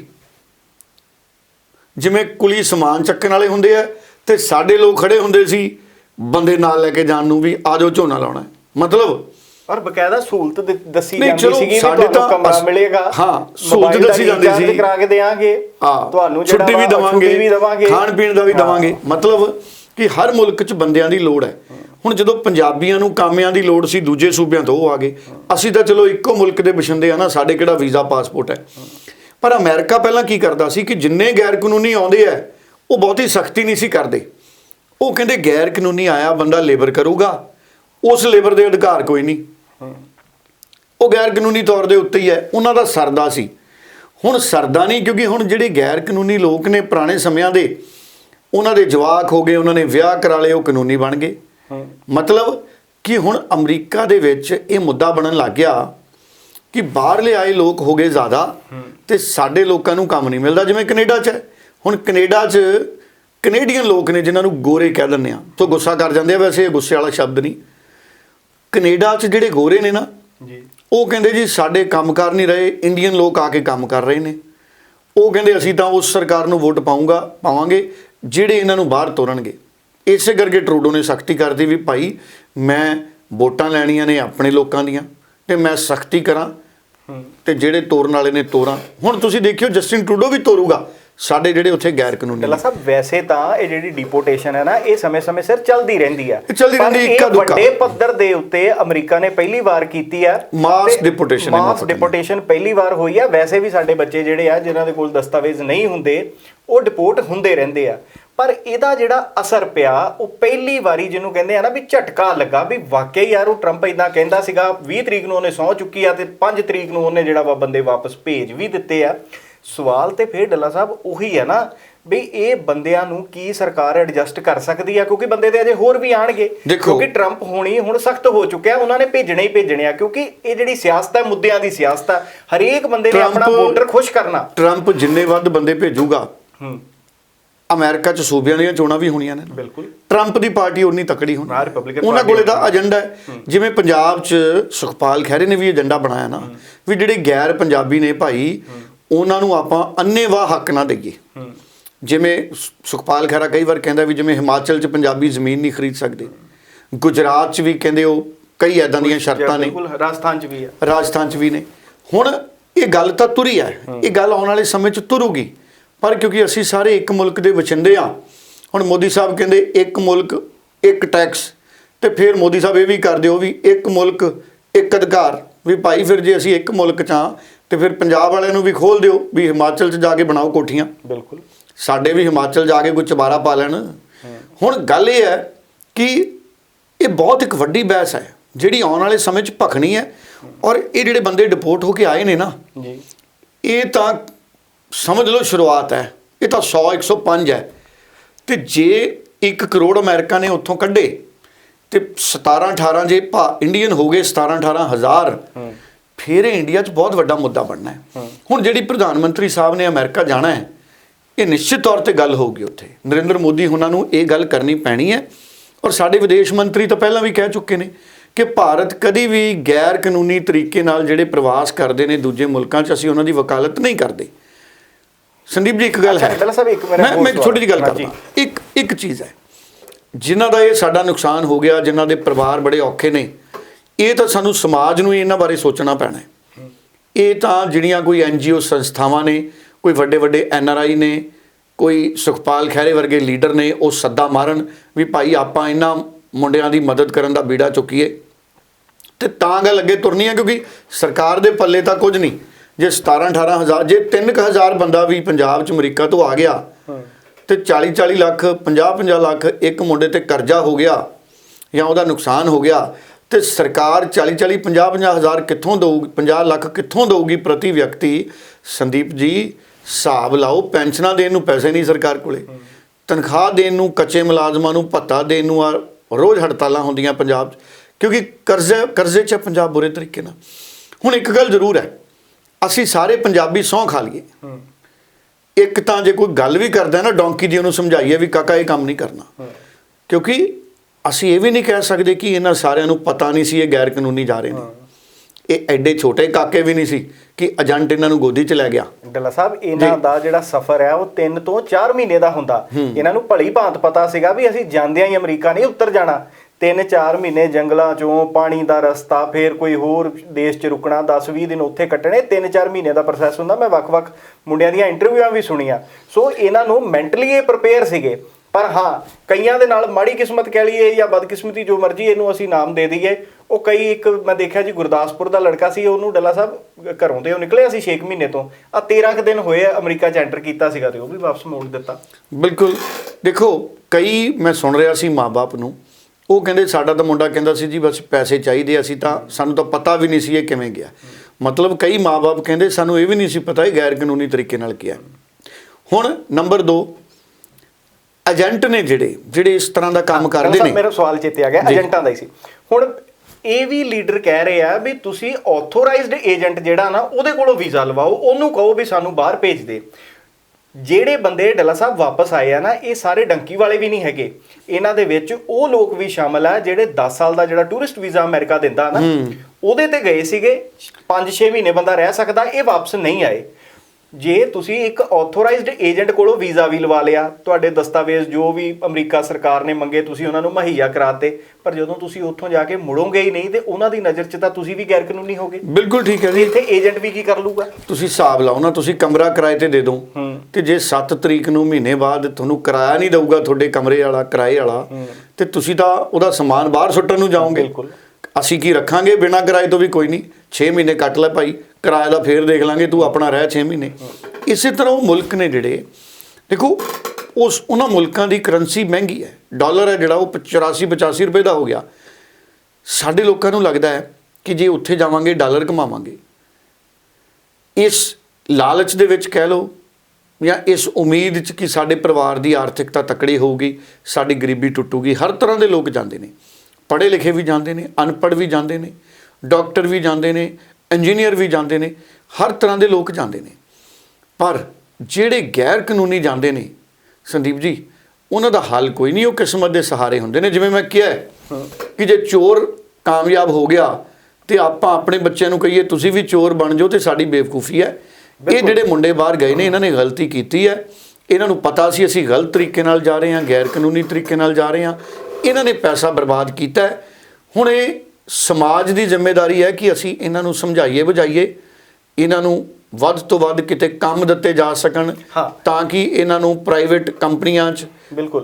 ਜਿਵੇਂ ਕੁਲੀ ਸਮਾਨ ਚੱਕਣ ਵਾਲੇ ਹੁੰਦੇ ਆ ਤੇ ਸਾਡੇ ਲੋਕ ਖੜੇ ਹੁੰਦੇ ਸੀ ਬੰਦੇ ਨਾਲ ਲੈ ਕੇ ਜਾਣ ਨੂੰ ਵੀ ਆਜੋ ਝੋਨਾ ਲਾਉਣਾ। ਮਤਲਬ ਔਰ ਬਕਾਇਦਾ ਸਹੂਲਤ ਦੱਸੀ ਜਾਂਦੀ ਸੀਗੀ ਸਾਡੇ ਤੁਹਾਨੂੰ ਤਾਂ ਕਮਰਾ ਮਿਲੇਗਾ। ਹਾਂ, ਸਹੂਲਤ ਦੱਸੀ ਜਾਂਦੀ ਸੀ। ਕਰਾ ਕੇ ਦੇਾਂਗੇ। ਹਾਂ ਤੁਹਾਨੂੰ ਜਿਹੜਾ ਛੁੱਟੀ ਵੀ ਦਵਾਂਗੇ ਦਵਾਂਗੇ। ਖਾਣ ਪੀਣ ਦਾ ਵੀ। ਦਵਾਂਗੇ। ਮਤਲਬ ਕਿ ਹਰ ਮੁਲਕ 'ਚ ਬੰਦਿਆਂ ਦੀ ਲੋੜ ਹੈ। ਹੁਣ ਜਦੋਂ ਪੰਜਾਬੀਆਂ ਨੂੰ ਕਾਮਿਆਂ ਦੀ ਲੋੜ ਸੀ ਦੂਜੇ ਸੂਬਿਆਂ ਤੋਂ ਉਹ ਆ ਗਏ। ਅਸੀਂ ਤਾਂ ਚਲੋ ਇੱਕੋ ਮੁਲਕ ਦੇ ਵਸਿੰਦੇ ਆ ਨਾ, ਸਾਡੇ ਕਿਹੜਾ ਵੀਜ਼ਾ, ਪਾਸਪੋਰਟ ਹੈ। ਪਰ ਅਮਰੀਕਾ ਪਹਿਲਾਂ ਕੀ ਕਰਦਾ ਸੀ ਕਿ ਜਿੰਨੇ ਗੈਰ ਕਾਨੂੰਨੀ ਆਉਂਦੇ ਆ, ਉਹ ਬਹੁਤੀ ਸਖਤੀ ਨਹੀਂ ਸੀ ਕਰਦੇ। ਉਹ ਕਹਿੰਦੇ ਗੈਰ ਕਾਨੂੰਨੀ ਆਇਆ, ਬੰਦਾ ਲੇਬਰ ਕਰੂਗਾ। ਉਸ ਲੇਬਰ ਦੇ ਅਧਿਕਾਰ ਕੋਈ ਨਹੀਂ। ਉਹ ਗੈਰ ਕਾਨੂੰਨੀ ਤੌਰ ਦੇ ਉੱਤੇ ਹੀ ਹੈ, ਉਹਨਾਂ ਦਾ ਸਰਦਾ ਸੀ। ਹੁਣ ਸਰਦਾ ਨਹੀਂ, ਕਿਉਂਕਿ ਹੁਣ ਜਿਹੜੇ ਗੈਰ ਕਾਨੂੰਨੀ ਲੋਕ ਨੇ ਪੁਰਾਣੇ ਸਮਿਆਂ ਦੇ, ਉਹਨਾਂ ਦੇ ਜਵਾਕ ਹੋ ਗਏ, ਉਹਨਾਂ ਨੇ ਵਿਆਹ ਕਰਾ ਲਏ, ਉਹ ਕਾਨੂੰਨੀ ਬਣ ਗਏ। ਮਤਲਬ ਕਿ ਹੁਣ ਅਮਰੀਕਾ ਦੇ ਵਿੱਚ ਇਹ ਮੁੱਦਾ ਬਣਨ ਲੱਗ ਗਿਆ ਕਿ ਬਾਹਰਲੇ ਆਏ ਲੋਕ ਹੋ ਗਏ ਜ਼ਿਆਦਾ ਤੇ ਸਾਡੇ ਲੋਕਾਂ ਨੂੰ ਕੰਮ ਨਹੀਂ ਮਿਲਦਾ ਜਿਵੇਂ ਕੈਨੇਡਾ 'ਚ ਹੈ। ਹੁਣ ਕੈਨੇਡਾ 'ਚ ਕੈਨੇਡੀਅਨ ਲੋਕ ਨੇ ਜਿਨ੍ਹਾਂ ਨੂੰ ਗੋਰੇ ਕਹਿ ਦਿੰਦੇ ਆ ਤੋਂ ਗੁੱਸਾ ਕਰ ਜਾਂਦੇ ਆ ਵੈਸੇ ਇਹ ਗੁੱਸੇ ਵਾਲਾ ਸ਼ਬਦ ਨਹੀਂ। ਕੈਨੇਡਾ 'ਚ ਜਿਹੜੇ ਗੋਰੇ ਨੇ ਨਾ ਜੀ। ਉਹ ਕਹਿੰਦੇ ਜੀ ਸਾਡੇ ਕੰਮਕਾਰ ਨਹੀਂ ਰਹੇ ਇੰਡੀਅਨ ਲੋਕ ਆ ਕੇ ਕੰਮ ਕਰ ਰਹੇ ਨੇ। ਉਹ ਕਹਿੰਦੇ ਅਸੀਂ ਤਾਂ ਉਸ ਸਰਕਾਰ ਨੂੰ ਵੋਟ ਪਾਉਂਗਾ ਪਾਵਾਂਗੇ ਜਿਹੜੇ ਇਹਨਾਂ ਨੂੰ ਬਾਹਰ ਤੋਰਨਗੇ। ਇਸੇ ਕਰਕੇ ਟਰੂਡੋ ਨੇ ਸਖਤੀ ਕਰਦੀ ਵੀ ਭਾਈ ਮੈਂ ਵੋਟਾਂ ਲੈਣੀਆਂ ਨੇ ਆਪਣੇ ਲੋਕਾਂ ਦੀਆਂ ਤੇ ਮੈਂ ਸਖਤੀ ਕਰਾਂ ਤੇ ਜਿਹੜੇ ਤੋਰਨ ਵਾਲੇ ਨੇ ਤੋਰਾਂ। ਹੁਣ ਤੁਸੀਂ ਦੇਖਿਓ ਜਸਟਿਨ ਟਰੂਡੋ ਵੀ ਤੋਰੂਗਾ। ਸਾਡੇ ਜਿਹੜੇ ਉੱਥੇ ਗੈਰ ਕਾਨੂੰਨੀ ਡੱਲਾ ਸਾਹਿਬ ਵੈਸੇ ਤਾਂ ਇਹ ਜਿਹੜੀ ਡਿਪੋਰਟੇਸ਼ਨ ਹੈ ਨਾ ਇਹ ਸਮੇਂ-ਸਮੇਂ ਸਿਰ ਚੱਲਦੀ ਰਹਿੰਦੀ ਆ ਚੱਲਦੀ ਰਹਿੰਦੀ, ਇੱਕਾ ਦੁੱਕਾ। ਵੱਡੇ ਪੱਧਰ ਦੇ ਉੱਤੇ ਅਮਰੀਕਾ ਨੇ ਪਹਿਲੀ ਵਾਰ ਕੀਤੀ ਆ deportation ਇਹਨੂੰ ਮਾਸ। ਡਿਪੋਰਟੇਸ਼ਨ ਪਹਿਲੀ ਵਾਰ ਹੋਈ ਆ ਵੈਸੇ ਵੀ ਸਾਡੇ ਬੱਚੇ ਜਿਹੜੇ ਆ ਜਿਨ੍ਹਾਂ ਦੇ ਕੋਲ ਦਸਤਾਵੇਜ਼ ਨਹੀਂ ਹੁੰਦੇ ਉਹ ਡਿਪੋਰਟ ਹੁੰਦੇ ਰਹਿੰਦੇ ਆ। ਪਰ ਇਹਦਾ ਜਿਹੜਾ ਅਸਰ ਪਿਆ ਉਹ ਪਹਿਲੀ ਵਾਰੀ ਜਿਹਨੂੰ ਕਹਿੰਦੇ ਆ ਨਾ ਵੀ ਝਟਕਾ ਲੱਗਾ ਵੀ ਵਾਕਈ ਯਾਰ ਉਹ ਟਰੰਪ ਇਦਾਂ ਕਹਿੰਦਾ ਸੀਗਾ 20 ਤਰੀਕ ਨੂੰ ਉਹਨੇ ਸਹੁੰ ਚੁੱਕੀ ਆ ਤੇ 5 ਤਰੀਕ ਨੂੰ ਉਹਨੇ ਜਿਹੜਾ ਵਾ ਬੰਦੇ ਵਾਪਸ ਭੇਜ ਵੀ ਦਿੱਤੇ ਆ। ਸਵਾਲ ਤੇ ਫੇਰ ਡੱਲਾ ਸਾਹਿਬ ਉਹੀ ਹੈ ਨਾ ਵੀ ਇਹ ਬੰਦਿਆਂ ਨੂੰ ਕੀ ਸਰਕਾਰ ਐਡਜਸਟ ਕਰ ਸਕਦੀ ਆ ਕਿਉਂਕਿ ਬੰਦੇ ਤੇ ਅਜੇ ਹੋਰ ਵੀ ਆਣਗੇ। ਕਿਉਂਕਿ ਟਰੰਪ ਹੋਣੀ ਹੁਣ ਸਖਤ ਹੋ ਚੁੱਕਿਆ ਉਹਨਾਂ ਨੇ ਭੇਜਣੇ ਹੀ ਭੇਜਣੇ ਆ ਕਿਉਂਕਿ ਇਹ ਜਿਹੜੀ ਸਿਆਸਤ ਹੈ ਮੁੱਦਿਆਂ ਦੀ ਸਿਆਸਤ ਹੈ ਹਰੇਕ ਬੰਦੇ ਨੇ ਆਪਣਾ ਵੋਟਰ ਖੁਸ਼ ਕਰਨਾ। ਟਰੰਪ ਜਿੰਨੇ ਵੱਧ ਬੰਦੇ ਭੇਜੂਗਾ ਹੂੰ। ਅਮਰੀਕਾ 'ਚ ਸੂਬਿਆਂ ਦੀਆਂ ਚੋਣਾਂ ਵੀ ਹੋਣੀਆਂ ਨੇ। ਬਿਲਕੁਲ। ਟਰੰਪ ਦੀ ਪਾਰਟੀ ਉਨੀ ਤਕੜੀ ਹੋਣੀ। ਉਹਨਾਂ ਕੋਲੇ ਦਾ ਏਜੰਡਾ ਹੈ। ਜਿਵੇਂ ਪੰਜਾਬ 'ਚ ਸੁਖਪਾਲ ਖਹਿਰੇ ਨੇ ਵੀ ਏਜੰਡਾ ਬਣਾਇਆ ਨਾ ਵੀ ਜਿਹੜੇ ਗੈਰ ਪੰਜਾਬੀ ਨੇ ਭਾਈ ਉਹਨਾਂ ਨੂੰ ਆਪਾਂ ਅੰਨੇਵਾਹ ਹੱਕ ਨਾ ਦਈਏ। ਜਿਵੇਂ ਸੁਖਪਾਲ ਖਹਿਰਾ ਕਈ ਵਾਰ ਕਹਿੰਦਾ ਵੀ ਜਿਵੇਂ ਹਿਮਾਚਲ 'ਚ ਪੰਜਾਬੀ ਜ਼ਮੀਨ ਨਹੀਂ ਖਰੀਦ ਸਕਦੇ। ਗੁਜਰਾਤ 'ਚ ਵੀ ਕਹਿੰਦੇ ਉਹ ਕਈ ਐਦਾਂ ਦੀਆਂ ਸ਼ਰਤਾਂ ਨੇ। ਬਿਲਕੁਲ ਰਾਜਸਥਾਨ ਚ ਵੀ ਹੈ ਰਾਜਸਥਾਨ 'ਚ ਵੀ ਨੇ। ਹੁਣ ਇਹ ਗੱਲ ਤਾਂ ਤੁਰੀ ਹੈ। ਇਹ ਗੱਲ ਆਉਣ ਵਾਲੇ ਸਮੇਂ 'ਚ ਤੁਰੂਗੀ। ਪਰ ਕਿਉਂਕਿ ਅਸੀਂ ਸਾਰੇ ਇੱਕ ਮੁਲਕ ਦੇ ਵਸਿੰਦੇ ਆ ਹੁਣ ਮੋਦੀ ਸਾਹਿਬ ਕਹਿੰਦੇ ਇੱਕ ਮੁਲਕ ਇੱਕ ਟੈਕਸ ਤੇ ਫਿਰ ਮੋਦੀ ਸਾਹਿਬ ਇਹ ਵੀ ਕਰਦੇ ਹੋ ਵੀ ਇੱਕ ਮੁਲਕ ਇੱਕ ਅਧਿਕਾਰ ਵੀ ਭਾਈ ਫਿਰ ਜੇ ਅਸੀਂ ਇੱਕ ਮੁਲਕ 'ਚ ਆ ਤੇ ਫਿਰ ਪੰਜਾਬ ਵਾਲਿਆਂ ਨੂੰ ਵੀ ਖੋਲ ਦਿਓ ਵੀ ਹਿਮਾਚਲ 'ਚ ਜਾ ਕੇ ਬਣਾਓ ਕੋਠੀਆਂ। ਬਿਲਕੁਲ। ਸਾਡੇ ਵੀ ਹਿਮਾਚਲ ਜਾ ਕੇ ਕੋਈ ਚਬਾਰਾ ਪਾ ਲੈਣ। ਹੁਣ ਗੱਲ ਇਹ ਹੈ ਕਿ ਇਹ ਬਹੁਤ ਇੱਕ ਵੱਡੀ ਬਹਿਸ ਹੈ ਜਿਹੜੀ ਆਉਣ ਵਾਲੇ ਸਮੇਂ 'ਚ ਭਖਣੀ ਹੈ ਔਰ ਇਹ ਜਿਹੜੇ ਬੰਦੇ ਡਿਪੋਰਟ ਹੋ ਕੇ ਆਏ ਨੇ ਨਾ ਜੀ। ਇਹ ਤਾਂ ਸਮਝ ਲਓ ਸ਼ੁਰੂਆਤ ਹੈ ਇਹ ਤਾਂ 100 105 ਹੈ। ਤੇ ਜੇ 1 ਕਰੋੜ ਅਮਰੀਕਾ ਨੇ ਉੱਥੋਂ ਕੱਢੇ ਤੇ 17 18 ਜੇ ਭਾ ਇੰਡੀਅਨ ਹੋ ਗਏ 17 18 ਹਜ਼ਾਰ ਫਿਰ ਇੰਡੀਆ 'ਚ ਬਹੁਤ ਵੱਡਾ ਮੁੱਦਾ ਬਣਨਾ ਹੈ। ਹੁਣ ਜਿਹੜੀ ਪ੍ਰਧਾਨ ਮੰਤਰੀ ਸਾਹਿਬ ਨੇ ਅਮਰੀਕਾ ਜਾਣਾ ਹੈ ਇਹ ਨਿਸ਼ਚਿਤ ਤੌਰ ਤੇ ਗੱਲ ਹੋਊਗੀ ਉੱਥੇ। ਨਰਿੰਦਰ ਮੋਦੀ ਉਹਨਾਂ ਨੂੰ ਇਹ ਗੱਲ ਕਰਨੀ ਪੈਣੀ ਹੈ ਔਰ ਸਾਡੇ ਵਿਦੇਸ਼ ਮੰਤਰੀ ਤਾਂ ਪਹਿਲਾਂ ਵੀ ਕਹਿ ਚੁੱਕੇ ਨੇ ਕਿ ਭਾਰਤ ਕਦੀ ਵੀ ਗੈਰ ਕਾਨੂੰਨੀ ਤਰੀਕੇ ਨਾਲ ਜਿਹੜੇ ਪ੍ਰਵਾਸ ਕਰਦੇ ਨੇ ਦੂਜੇ ਮੁਲਕਾਂ 'ਚ ਅਸੀਂ ਉਹਨਾਂ ਦੀ ਵਕਾਲਤ ਨਹੀਂ ਕਰਦੇ। ਸੰਦੀਪ ਜੀ ਇੱਕ ਗੱਲ ਹੈ। ਪਹਿਲਾਂ ਸਾਹਿਬ ਇੱਕ ਮੇਰਾ ਮੈਂ ਮੈਂ ਇੱਕ ਛੋਟੀ ਜਿਹੀ ਗੱਲ। ਕਰਦਾ। ਇੱਕ ਇੱਕ ਚੀਜ਼ ਹੈ। ਜਿਨ੍ਹਾਂ ਦਾ ਇਹ ਸਾਡਾ ਨੁਕਸਾਨ ਹੋ ਗਿਆ ਜਿਨ੍ਹਾਂ ਦੇ ਪਰਿਵਾਰ ਬੜੇ ਔਖੇ ਨੇ ਇਹ ਤਾਂ ਸਾਨੂੰ ਸਮਾਜ ਨੂੰ ਹੀ ਇਹਨਾਂ ਬਾਰੇ ਸੋਚਣਾ ਪੈਣਾ ਹੈ। ਇਹ ਤਾਂ ਜਿਹੜੀਆਂ ਕੋਈ ਐਨਜੀਓ ਸੰਸਥਾਵਾਂ ਨੇ ਕੋਈ ਵੱਡੇ ਵੱਡੇ ਐਨਆਰਆਈ ਨੇ ਕੋਈ ਸੁਖਪਾਲ ਖਹਿਰੇ ਵਰਗੇ ਲੀਡਰ ਨੇ ਉਹ ਸੱਦਾ ਮਾਰਨ ਵੀ ਭਾਈ ਆਪਾਂ ਇਹਨਾਂ ਮੁੰਡਿਆਂ ਦੀ ਮਦਦ ਕਰਨ ਦਾ ਬੀੜਾ ਚੁੱਕੀਏ। ਤੇ ਤਾਂ ਗੱਲ ਅੱਗੇ ਤੁਰਨੀ ਹੈ ਕਿਉਂਕਿ ਸਰਕਾਰ ਦੇ ਪੱਲੇ ਤਾਂ ਕੁਝ ਨਹੀਂ। ਜੇ 17 18 ਹਜ਼ਾਰ ਜੇ 3000 ਬੰਦਾ ਵੀ ਪੰਜਾਬ ਚ ਅਮਰੀਕਾ ਤੋਂ ਆ ਗਿਆ ਤੇ 40 40 ਲੱਖ 50 50 ਲੱਖ ਇੱਕ ਮੁੰਡੇ ਤੇ ਕਰਜ਼ਾ ਹੋ ਗਿਆ ਜਾਂ ਉਹਦਾ ਨੁਕਸਾਨ ਹੋ ਗਿਆ ਤੇ ਸਰਕਾਰ 40 40 50 50 ਹਜ਼ਾਰ ਕਿੱਥੋਂ ਦਊਗੀ 50 ਲੱਖ ਕਿੱਥੋਂ ਦਊਗੀ ਪ੍ਰਤੀ ਵਿਅਕਤੀ? ਸੰਦੀਪ ਜੀ ਹਿਸਾਬ ਲਾਓ ਪੈਨਸ਼ਨਾਂ ਦੇਣ ਨੂੰ ਪੈਸੇ ਨਹੀਂ ਸਰਕਾਰ ਕੋਲੇ। ਤਨਖਾਹ ਦੇਣ ਨੂੰ ਕੱਚੇ ਮੁਲਾਜ਼ਮਾਂ ਨੂੰ ਭੱਤਾ ਦੇਣ ਨੂੰ ਆ ਰੋਜ਼ ਹੜਤਾਲਾਂ ਹੁੰਦੀਆਂ ਪੰਜਾਬ 'ਚ। ਕਿਉਂਕਿ ਕਰਜ਼ੇ ਕਰਜ਼ੇ 'ਚ ਪੰਜਾਬ ਬੁਰੇ ਤਰੀਕੇ ਨਾਲ। ਹੁਣ ਇੱਕ ਗੱਲ ਜ਼ਰੂਰ ਹੈ। ਅਸੀਂ ਸਾਰੇ ਪੰਜਾਬੀ ਸਹੁੰ ਖਾ ਲਈਏ। ਇੱਕ ਤਾਂ ਜੇ ਕੋਈ ਗੱਲ ਵੀ ਕਰਦਾ ਨਾ ਡੌਂਕੀ ਦੀ ਉਹਨੂੰ ਸਮਝਾਈਏ ਵੀ ਕਾਕਾ ਇਹ ਕੰਮ ਨਹੀਂ ਕਰਨਾ। ਕਿਉਂਕਿ ਅਸੀਂ ਇਹ ਵੀ ਨਹੀਂ ਕਹਿ ਸਕਦੇ ਕਿ ਇਹਨਾਂ ਸਾਰਿਆਂ ਨੂੰ ਪਤਾ ਨਹੀਂ ਸੀ ਇਹ ਗੈਰ ਕਾਨੂੰਨੀ ਜਾ ਰਹੇ ਨੇ। ਇਹ ਐਡੇ ਛੋਟੇ ਕਾਕੇ ਵੀ ਨਹੀਂ ਸੀ ਕਿ ਏਜੰਟ ਇਹਨਾਂ ਨੂੰ ਗੋਦੀ 'ਚ ਲੈ ਗਿਆ। ਡੱਲਾ ਸਾਹਿਬ ਇਹਨਾਂ ਦਾ ਜਿਹੜਾ ਸਫ਼ਰ ਹੈ ਉਹ 3 ਤੋਂ 4 ਮਹੀਨੇ ਦਾ ਹੁੰਦਾ। ਇਹਨਾਂ ਨੂੰ ਭਲੀ ਭਾਂਤ ਪਤਾ ਸੀਗਾ ਵੀ ਅਸੀਂ ਜਾਂਦਿਆਂ ਹੀ ਅਮਰੀਕਾ ਨਹੀਂ ਉੱਤਰ ਜਾਣਾ। 3-4 ਮਹੀਨੇ ਜੰਗਲਾਂ ਚੋਂ ਪਾਣੀ ਦਾ ਰਸਤਾ, ਫੇਰ ਕੋਈ ਹੋਰ ਦੇਸ਼ 'ਚ ਰੁਕਣਾ 10-20 ਦਿਨ ਉੱਥੇ ਕੱਟਣੇ 3-4 ਮਹੀਨੇ ਦਾ ਪ੍ਰੋਸੈਸ ਹੁੰਦਾ। ਮੈਂ ਵੱਖ-ਵੱਖ ਮੁੰਡਿਆਂ ਦੀਆਂ ਇੰਟਰਵਿਊਆਂ ਵੀ ਸੁਣੀਆਂ। ਸੋ ਇਹਨਾਂ ਨੂੰ ਮੈਂਟਲੀ ਇਹ ਪ੍ਰਪੇਅਰ ਸੀਗੇ। ਪਰ ਹਾਂ, ਕਈਆਂ ਦੇ ਨਾਲ ਮਾੜੀ ਕਿਸਮਤ ਕਹਿ ਲਈਏ ਜਾਂ ਬਦਕਿਸਮਤੀ ਜੋ ਮਰਜ਼ੀ ਇਹਨੂੰ ਅਸੀਂ ਨਾਮ ਦੇ ਦਈਏ। ਉਹ ਕਈ ਇੱਕ ਮੈਂ ਦੇਖਿਆ ਜੀ, ਗੁਰਦਾਸਪੁਰ ਦਾ ਲੜਕਾ ਸੀ, ਉਹਨੂੰ ਡੱਲਾ ਸਾਹਿਬ ਘਰੋਂ ਤੇ ਉਹ ਨਿਕਲਿਆ ਸੀ 6 ਮਹੀਨੇ ਤੋਂ। ਆ 13 ਕੁ ਦਿਨ ਹੋਏ ਅਮਰੀਕਾ 'ਚ ਐਂਟਰ ਕੀਤਾ ਸੀਗਾ ਤੇ ਉਹ ਵੀ ਵਾਪਸ ਮੋੜ ਦਿੱਤਾ। ਬਿਲਕੁਲ। ਦੇਖੋ, ਕਈ ਮੈਂ ਸੁਣ ਰਿਹਾ ਸੀ ਮਾਪੇ ਨੂੰ ਉਹ ਕਹਿੰਦੇ ਸਾਡਾ ਤਾਂ ਮੁੰਡਾ ਕਹਿੰਦਾ ਸੀ ਜੀ ਬਸ ਪੈਸੇ ਚਾਹੀਦੇ ਅਸੀਂ ਤਾਂ ਸਾਨੂੰ ਤਾਂ ਪਤਾ ਵੀ ਨਹੀਂ ਸੀ ਇਹ ਕਿਵੇਂ ਗਿਆ। ਮਤਲਬ ਕਈ ਮਾਪੇ ਕਹਿੰਦੇ ਸਾਨੂੰ ਇਹ ਵੀ ਨਹੀਂ ਸੀ ਪਤਾ ਇਹ ਗੈਰ ਕਾਨੂੰਨੀ ਤਰੀਕੇ ਨਾਲ ਗਿਆ ਹੁਣ ਨੰਬਰ 2 ਏਜੰਟ ਨੇ ਜਿਹੜੇ ਜਿਹੜੇ ਇਸ ਤਰ੍ਹਾਂ ਦਾ ਕੰਮ ਕਰਦੇ ਨੇ। ਮੇਰਾ ਸਵਾਲ ਚੇਤੇ ਆ ਗਿਆ। ਏਜੰਟਾਂ ਦਾ ਹੀ ਸੀ। ਹੁਣ ਇਹ ਵੀ ਲੀਡਰ ਕਹਿ ਰਹੇ ਆ ਵੀ ਤੁਸੀਂ ਆਥੋਰਾਈਜ਼ਡ ਏਜੰਟ ਜਿਹੜਾ ਨਾ ਉਹਦੇ ਕੋਲੋਂ ਵੀਜ਼ਾ ਲਵਾਓ ਉਹਨੂੰ ਕਹੋ ਵੀ ਸਾਨੂੰ ਬਾਹਰ ਭੇਜ ਦੇ। ਜਿਹੜੇ ਬੰਦੇ ਡੱਲਾ ਸਾਹਿਬ ਵਾਪਸ ਆਏ ਆ ਨਾ ਇਹ ਸਾਰੇ ਡੰਕੀ ਵਾਲੇ ਵੀ ਨਹੀਂ ਹੈਗੇ। ਇਹਨਾਂ ਦੇ ਵਿੱਚ ਉਹ ਲੋਕ ਵੀ ਸ਼ਾਮਲ ਆ ਜਿਹੜੇ 10 ਸਾਲ ਦਾ ਜਿਹੜਾ ਟੂਰਿਸਟ ਵੀਜ਼ਾ ਅਮਰੀਕਾ ਦਿੰਦਾ ਨਾ ਉਹਦੇ ਤੇ ਗਏ ਸੀਗੇ 5-6 ਮਹੀਨੇ ਬੰਦਾ ਰਹਿ ਸਕਦਾ ਇਹ ਵਾਪਸ ਨਹੀਂ ਆਏ। ਜੇ ਤੁਸੀਂ ਇੱਕ ਆਥੋਰਾਈਜ਼ਡ ਏਜੰਟ ਕੋਲੋਂ ਵੀਜ਼ਾ ਵੀ ਲਵਾ ਲਿਆ ਤੁਹਾਡੇ ਦਸਤਾਵੇਜ਼ ਜੋ ਵੀ ਅਮਰੀਕਾ ਸਰਕਾਰ ਨੇ ਮੰਗੇ ਤੁਸੀਂ ਉਹਨਾਂ ਨੂੰ ਮੁਹੱਈਆ ਕਰਾਤੇ ਪਰ ਜਦੋਂ ਤੁਸੀਂ ਉੱਥੋਂ ਜਾ ਕੇ ਮੁੜੋਗੇ ਹੀ ਨਹੀਂ ਤੇ ਉਹਨਾਂ ਦੀ ਨਜ਼ਰ 'ਚ ਤਾਂ ਤੁਸੀਂ ਵੀ ਗੈਰ ਕਾਨੂੰਨੀ ਹੋਗੇ ਬਿਲਕੁਲ ਠੀਕ ਹੈ ਜੀ। ਇੱਥੇ ਏਜੰਟ ਵੀ ਕੀ ਕਰ ਲੂਗਾ ਤੁਸੀਂ ਹਿਸਾਬ ਲਾਓ ਨਾ ਤੁਸੀਂ ਕਮਰਾ ਕਿਰਾਏ ਤੇ ਦੇ ਦਿਓ। ਤੇ ਜੇ 7 ਤਰੀਕ ਨੂੰ ਮਹੀਨੇ ਬਾਅਦ ਤੁਹਾਨੂੰ ਕਿਰਾਇਆ ਨਹੀਂ ਦਊਗਾ ਤੁਹਾਡੇ ਕਮਰੇ ਵਾਲਾ ਕਿਰਾਏ ਵਾਲਾ ਤੇ ਤੁਸੀਂ ਤਾਂ ਉਹਦਾ ਸਮਾਨ ਬਾਹਰ ਸੁੱਟਣ ਨੂੰ ਜਾਓਗੇ। ਬਿਲਕੁਲ। ਅਸੀਂ ਕੀ ਰੱਖਾਂਗੇ? ਬਿਨਾਂ ਕਿਰਾਏ ਤੋਂ ਵੀ ਕੋਈ ਨਹੀਂ। 6 ਮਹੀਨੇ ਕੱਟ ਲੈ ਭਾਈ। ਕਿਰਾਏ ਦਾ ਫੇਰ ਦੇਖ ਲਾਂਗੇ, ਤੂੰ ਆਪਣਾ ਰਹਿ 6 ਮਹੀਨੇ। ਇਸੇ ਤਰ੍ਹਾਂ ਉਹ ਮੁਲਕ ਨੇ ਜਿਹੜੇ, ਦੇਖੋ, ਉਸ, ਉਹਨਾਂ ਮੁਲਕਾਂ ਦੀ ਕਰੰਸੀ ਮਹਿੰਗੀ ਹੈ। ਡਾਲਰ ਹੈ ਜਿਹੜਾ, ਉਹ 84 85 ਰੁਪਏ ਦਾ ਹੋ ਗਿਆ। ਸਾਡੇ ਲੋਕਾਂ ਨੂੰ ਲੱਗਦਾ ਹੈ ਕਿ ਜੇ ਉੱਥੇ ਜਾਵਾਂਗੇ, ਡਾਲਰ ਕਮਾਵਾਂਗੇ। ਇਸ ਲਾਲਚ ਦੇ ਵਿੱਚ ਕਹਿ ਲਓ, ਜਾਂ ਇਸ ਉਮੀਦ 'ਚ ਕਿ ਸਾਡੇ ਪਰਿਵਾਰ ਦੀ ਆਰਥਿਕਤਾ ਤਕੜੀ ਹੋਊਗੀ, ਸਾਡੀ ਗਰੀਬੀ ਟੁੱਟੂਗੀ, ਹਰ ਤਰ੍ਹਾਂ ਦੇ ਲੋਕ ਜਾਂਦੇ ਨੇ। ਪੜ੍ਹੇ ਲਿਖੇ ਵੀ ਜਾਂਦੇ ਨੇ, ਅਨਪੜ੍ਹ ਵੀ ਜਾਂਦੇ ਨੇ, ਡਾਕਟਰ ਵੀ ਜਾਂਦੇ ਨੇ ਇੰਜੀਨੀਅਰ ਵੀ ਜਾਂਦੇ ਨੇ ਹਰ ਤਰ੍ਹਾਂ ਦੇ ਲੋਕ ਜਾਂਦੇ ਨੇ। ਪਰ ਜਿਹੜੇ ਗੈਰ ਕਾਨੂੰਨੀ ਜਾਂਦੇ ਨੇ ਸੰਦੀਪ ਜੀ ਉਹਨਾਂ ਦਾ ਹੱਲ ਕੋਈ ਨਹੀਂ ਉਹ ਕਿਸਮਤ ਦੇ ਸਹਾਰੇ ਹੁੰਦੇ ਨੇ। ਜਿਵੇਂ ਮੈਂ ਕਿਹਾ ਕਿ ਜੇ ਚੋਰ ਕਾਮਯਾਬ ਹੋ ਗਿਆ ਤੇ ਆਪਾਂ ਆਪਣੇ ਬੱਚਿਆਂ ਨੂੰ ਕਹੀਏ ਤੁਸੀਂ ਵੀ ਚੋਰ ਬਣ ਜਾਓ ਤੇ ਸਾਡੀ ਬੇਵਕੂਫੀ ਹੈ। ਇਹ ਜਿਹੜੇ ਮੁੰਡੇ ਬਾਹਰ ਗਏ ਨੇ ਇਹਨਾਂ ਨੇ ਗਲਤੀ ਕੀਤੀ ਹੈ। ਇਹਨਾਂ ਨੂੰ ਪਤਾ ਸੀ ਅਸੀਂ ਗਲਤ ਤਰੀਕੇ ਨਾਲ ਜਾ ਰਹੇ ਹਾਂ ਗੈਰ ਕਾਨੂੰਨੀ ਤਰੀਕੇ ਨਾਲ ਜਾ ਰਹੇ ਹਾਂ। ਇਹਨਾਂ ਨੇ ਪੈਸਾ ਬਰਬਾਦ ਕੀਤਾ ਹੁਣ ਇਹ ਸਮਾਜ ਦੀ ਜ਼ਿੰਮੇਵਾਰੀ ਹੈ ਕਿ ਅਸੀਂ ਇਹਨਾਂ ਨੂੰ ਸਮਝਾਈਏ ਬੁਝਾਈਏ ਇਹਨਾਂ ਨੂੰ ਵੱਧ ਤੋਂ ਵੱਧ ਕਿਤੇ ਕੰਮ ਦਿੱਤੇ ਜਾ ਸਕਣ। ਤਾਂ ਕਿ ਇਹਨਾਂ ਨੂੰ ਪ੍ਰਾਈਵੇਟ ਕੰਪਨੀਆਂ 'ਚ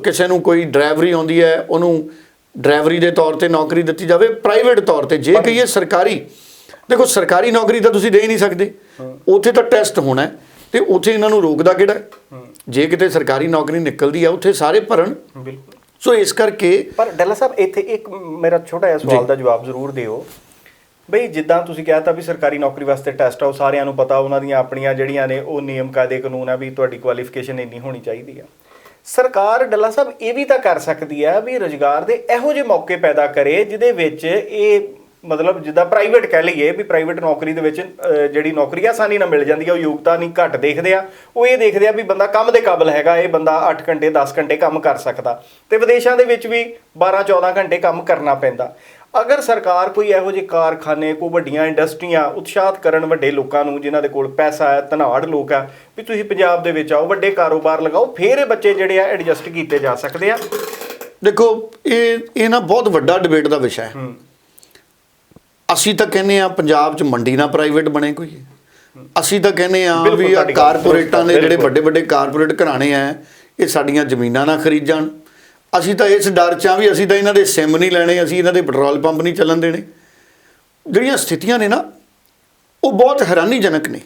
ਕਿਸੇ ਨੂੰ ਕੋਈ ਡਰਾਈਵਰੀ ਆਉਂਦੀ ਹੈ ਉਹਨੂੰ ਡਰਾਈਵਰੀ ਦੇ ਤੌਰ ਤੇ ਨੌਕਰੀ ਦਿੱਤੀ ਜਾਵੇ ਪ੍ਰਾਈਵੇਟ ਤੌਰ ਤੇ। ਜੇ ਕਹੀਏ ਸਰਕਾਰੀ ਦੇਖੋ ਸਰਕਾਰੀ ਨੌਕਰੀ ਤਾਂ ਤੁਸੀਂ ਦੇ ਹੀ ਨਹੀਂ ਸਕਦੇ। ਉੱਥੇ ਤਾਂ ਟੈਸਟ ਹੋਣਾ ਤੇ ਉੱਥੇ ਇਹਨਾਂ ਨੂੰ ਰੋਕਦਾ ਕਿਹੜਾ? ਜੇ ਕਿਤੇ ਸਰਕਾਰੀ ਨੌਕਰੀ ਨਿਕਲਦੀ ਆ ਉੱਥੇ ਸਾਰੇ ਭਰਨ। ਬਿਲਕੁਲ। ਸੋ ਇਸ ਕਰਕੇ ਪਰ ਡੱਲਾ ਸਾਹਿਬ ਇੱਥੇ ਇੱਕ ਮੇਰਾ ਛੋਟਾ ਜਿਹਾ ਸਵਾਲ ਦਾ ਜਵਾਬ ਜ਼ਰੂਰ ਦਿਓ। ਬਈ ਜਿੱਦਾਂ ਤੁਸੀਂ ਕਹਿਤਾ ਵੀ ਸਰਕਾਰੀ ਨੌਕਰੀ ਵਾਸਤੇ ਟੈਸਟ ਆ ਉਹ ਸਾਰਿਆਂ ਨੂੰ ਪਤਾ ਉਹਨਾਂ ਦੀਆਂ ਆਪਣੀਆਂ ਜਿਹੜੀਆਂ ਨੇ ਉਹ ਨਿਯਮ ਕਾਇਦੇ ਕਾਨੂੰਨ ਆ ਵੀ ਤੁਹਾਡੀ ਕੁਆਲੀਫਿਕੇਸ਼ਨ ਇੰਨੀ ਹੋਣੀ ਚਾਹੀਦੀ ਆ। ਸਰਕਾਰ ਡੱਲਾ ਸਾਹਿਬ ਇਹ ਵੀ ਤਾਂ ਕਰ ਸਕਦੀ ਆ ਵੀ ਰੋਜ਼ਗਾਰ ਦੇ ਇਹੋ ਜਿਹੇ ਮੌਕੇ ਪੈਦਾ ਕਰੇ ਜਿਹਦੇ ਵਿੱਚ ਇਹ ਮਤਲਬ ਜਿੱਦਾਂ ਪ੍ਰਾਈਵੇਟ ਕਹਿ ਲਈਏ ਵੀ ਪ੍ਰਾਈਵੇਟ ਨੌਕਰੀ ਦੇ ਵਿੱਚ ਜਿਹੜੀ ਨੌਕਰੀ ਆਸਾਨੀ ਨਾਲ ਮਿਲ ਜਾਂਦੀ ਆ ਉਹ ਯੋਗਤਾ ਨਹੀਂ ਘੱਟ ਦੇਖਦੇ ਆ। ਉਹ ਇਹ ਦੇਖਦੇ ਆ ਵੀ ਬੰਦਾ ਕੰਮ ਦੇ ਕਾਬਿਲ ਹੈਗਾ ਇਹ ਬੰਦਾ 8 ਘੰਟੇ 10 ਘੰਟੇ ਕੰਮ ਕਰ ਸਕਦਾ। ਤੇ ਵਿਦੇਸ਼ਾਂ ਦੇ ਵਿੱਚ ਵੀ 12 14 ਘੰਟੇ ਕੰਮ ਕਰਨਾ ਪੈਂਦਾ। ਅਗਰ ਸਰਕਾਰ ਕੋਈ ਇਹੋ ਜਿਹੇ ਕਾਰਖਾਨੇ ਕੋ ਵੱਡੀਆਂ ਇੰਡਸਟਰੀਆਂ ਉਤਸ਼ਾਹਤ ਕਰਨ ਵੱਡੇ ਲੋਕਾਂ ਨੂੰ ਜਿਨ੍ਹਾਂ ਦੇ ਕੋਲ ਪੈਸਾ ਹੈ ਧਨਾੜ ਲੋਕ ਆ ਵੀ ਤੁਸੀਂ ਪੰਜਾਬ ਦੇ ਵਿੱਚ ਆਓ ਵੱਡੇ ਕਾਰੋਬਾਰ ਲਗਾਓ ਫਿਰ ਇਹ ਬੱਚੇ ਜਿਹੜੇ ਆ ਐਡਜਸਟ ਕੀਤੇ ਜਾ ਸਕਦੇ ਆ। ਦੇਖੋ ਇਹ ਇਹ ਨਾ ਬਹੁਤ ਵੱਡਾ ਡਿਬੇਟ ਦਾ ਵਿਸ਼ਾ ਹੈ। ਹੂੰ। ਅਸੀਂ ਤਾਂ ਕਹਿੰਦੇ ਆ ਪੰਜਾਬ 'ਚ ਮੰਡੀ ਨਾ ਪ੍ਰਾਈਵੇਟ ਬਣੇ ਕੋਈ। ਅਸੀਂ ਤਾਂ ਕਹਿੰਦੇ ਆ ਵੀ ਆ ਕਾਰਪੋਰੇਟਾਂ ਦੇ ਜਿਹੜੇ। ਵੱਡੇ ਵੱਡੇ ਕਾਰਪੋਰੇਟ ਘਰਾਣੇ ਆ ਇਹ ਸਾਡੀਆਂ ਜ਼ਮੀਨਾਂ ਨਾ ਖਰੀਦ ਜਾਣ ਅਸੀਂ ਤਾਂ ਇਸ ਡਰ 'ਚ ਆ ਵੀ ਅਸੀਂ ਤਾਂ ਇਹਨਾਂ ਦੇ ਸਿਮ ਨਹੀਂ ਲੈਣੇ ਅਸੀਂ ਇਹਨਾਂ ਦੇ ਪੈਟਰੋਲ ਪੰਪ ਨਹੀਂ ਚੱਲਣ ਦੇਣੇ। ਜਿਹੜੀਆਂ ਸਥਿਤੀਆਂ ਨੇ ਨਾ ਉਹ ਬਹੁਤ ਹੈਰਾਨੀਜਨਕ ਨੇ।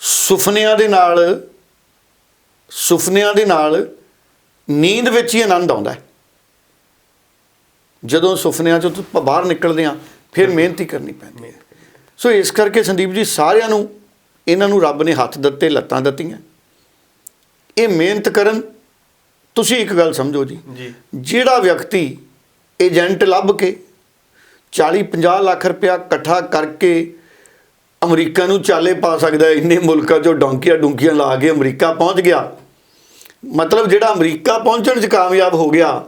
ਸੁਪਨਿਆਂ ਦੇ ਨਾਲ ਸੁਪਨਿਆਂ ਦੇ ਨਾਲ ਨੀਂਦ ਵਿੱਚ ਹੀ ਆਨੰਦ ਆਉਂਦਾ ਹੈ। ਜਦੋਂ ਸੁਪਨਿਆਂ ਚੋਂ ਤੋਂ ਬਾਹਰ ਨਿਕਲਦੇ ਆ ਫਿਰ ਮਿਹਨਤ ਹੀ ਕਰਨੀ ਪੈਂਦੀ ਹੈ। ਸੋ ਇਸ ਕਰਕੇ ਸੰਦੀਪ ਜੀ ਸਾਰਿਆਂ ਨੂੰ ਇਹਨਾਂ ਨੂੰ ਰੱਬ ਨੇ ਹੱਥ ਦਿੱਤੇ ਲੱਤਾਂ ਦਿੱਤੀਆਂ। ਇਹ ਮਿਹਨਤ ਕਰਨ ਤੁਸੀਂ ਇੱਕ ਗੱਲ ਸਮਝੋ ਜੀ। ਜਿਹੜਾ ਵਿਅਕਤੀ ਏਜੰਟ ਲੱਭ ਕੇ 40 50 ਲੱਖ ਰੁਪਇਆ ਇਕੱਠਾ ਕਰਕੇ ਅਮਰੀਕਾ ਨੂੰ ਚਾਲੇ ਪਾ ਸਕਦਾ ਇੰਨੇ ਮੁਲਕਾਂ 'ਚੋਂ ਡੌਂਕੀਆਂ ਡੁੰਕੀਆਂ ਲਾ ਕੇ ਅਮਰੀਕਾ ਪਹੁੰਚ ਗਿਆ। ਮਤਲਬ ਜਿਹੜਾ ਅਮਰੀਕਾ ਪਹੁੰਚਣ 'ਚ ਕਾਮਯਾਬ ਹੋ ਗਿਆ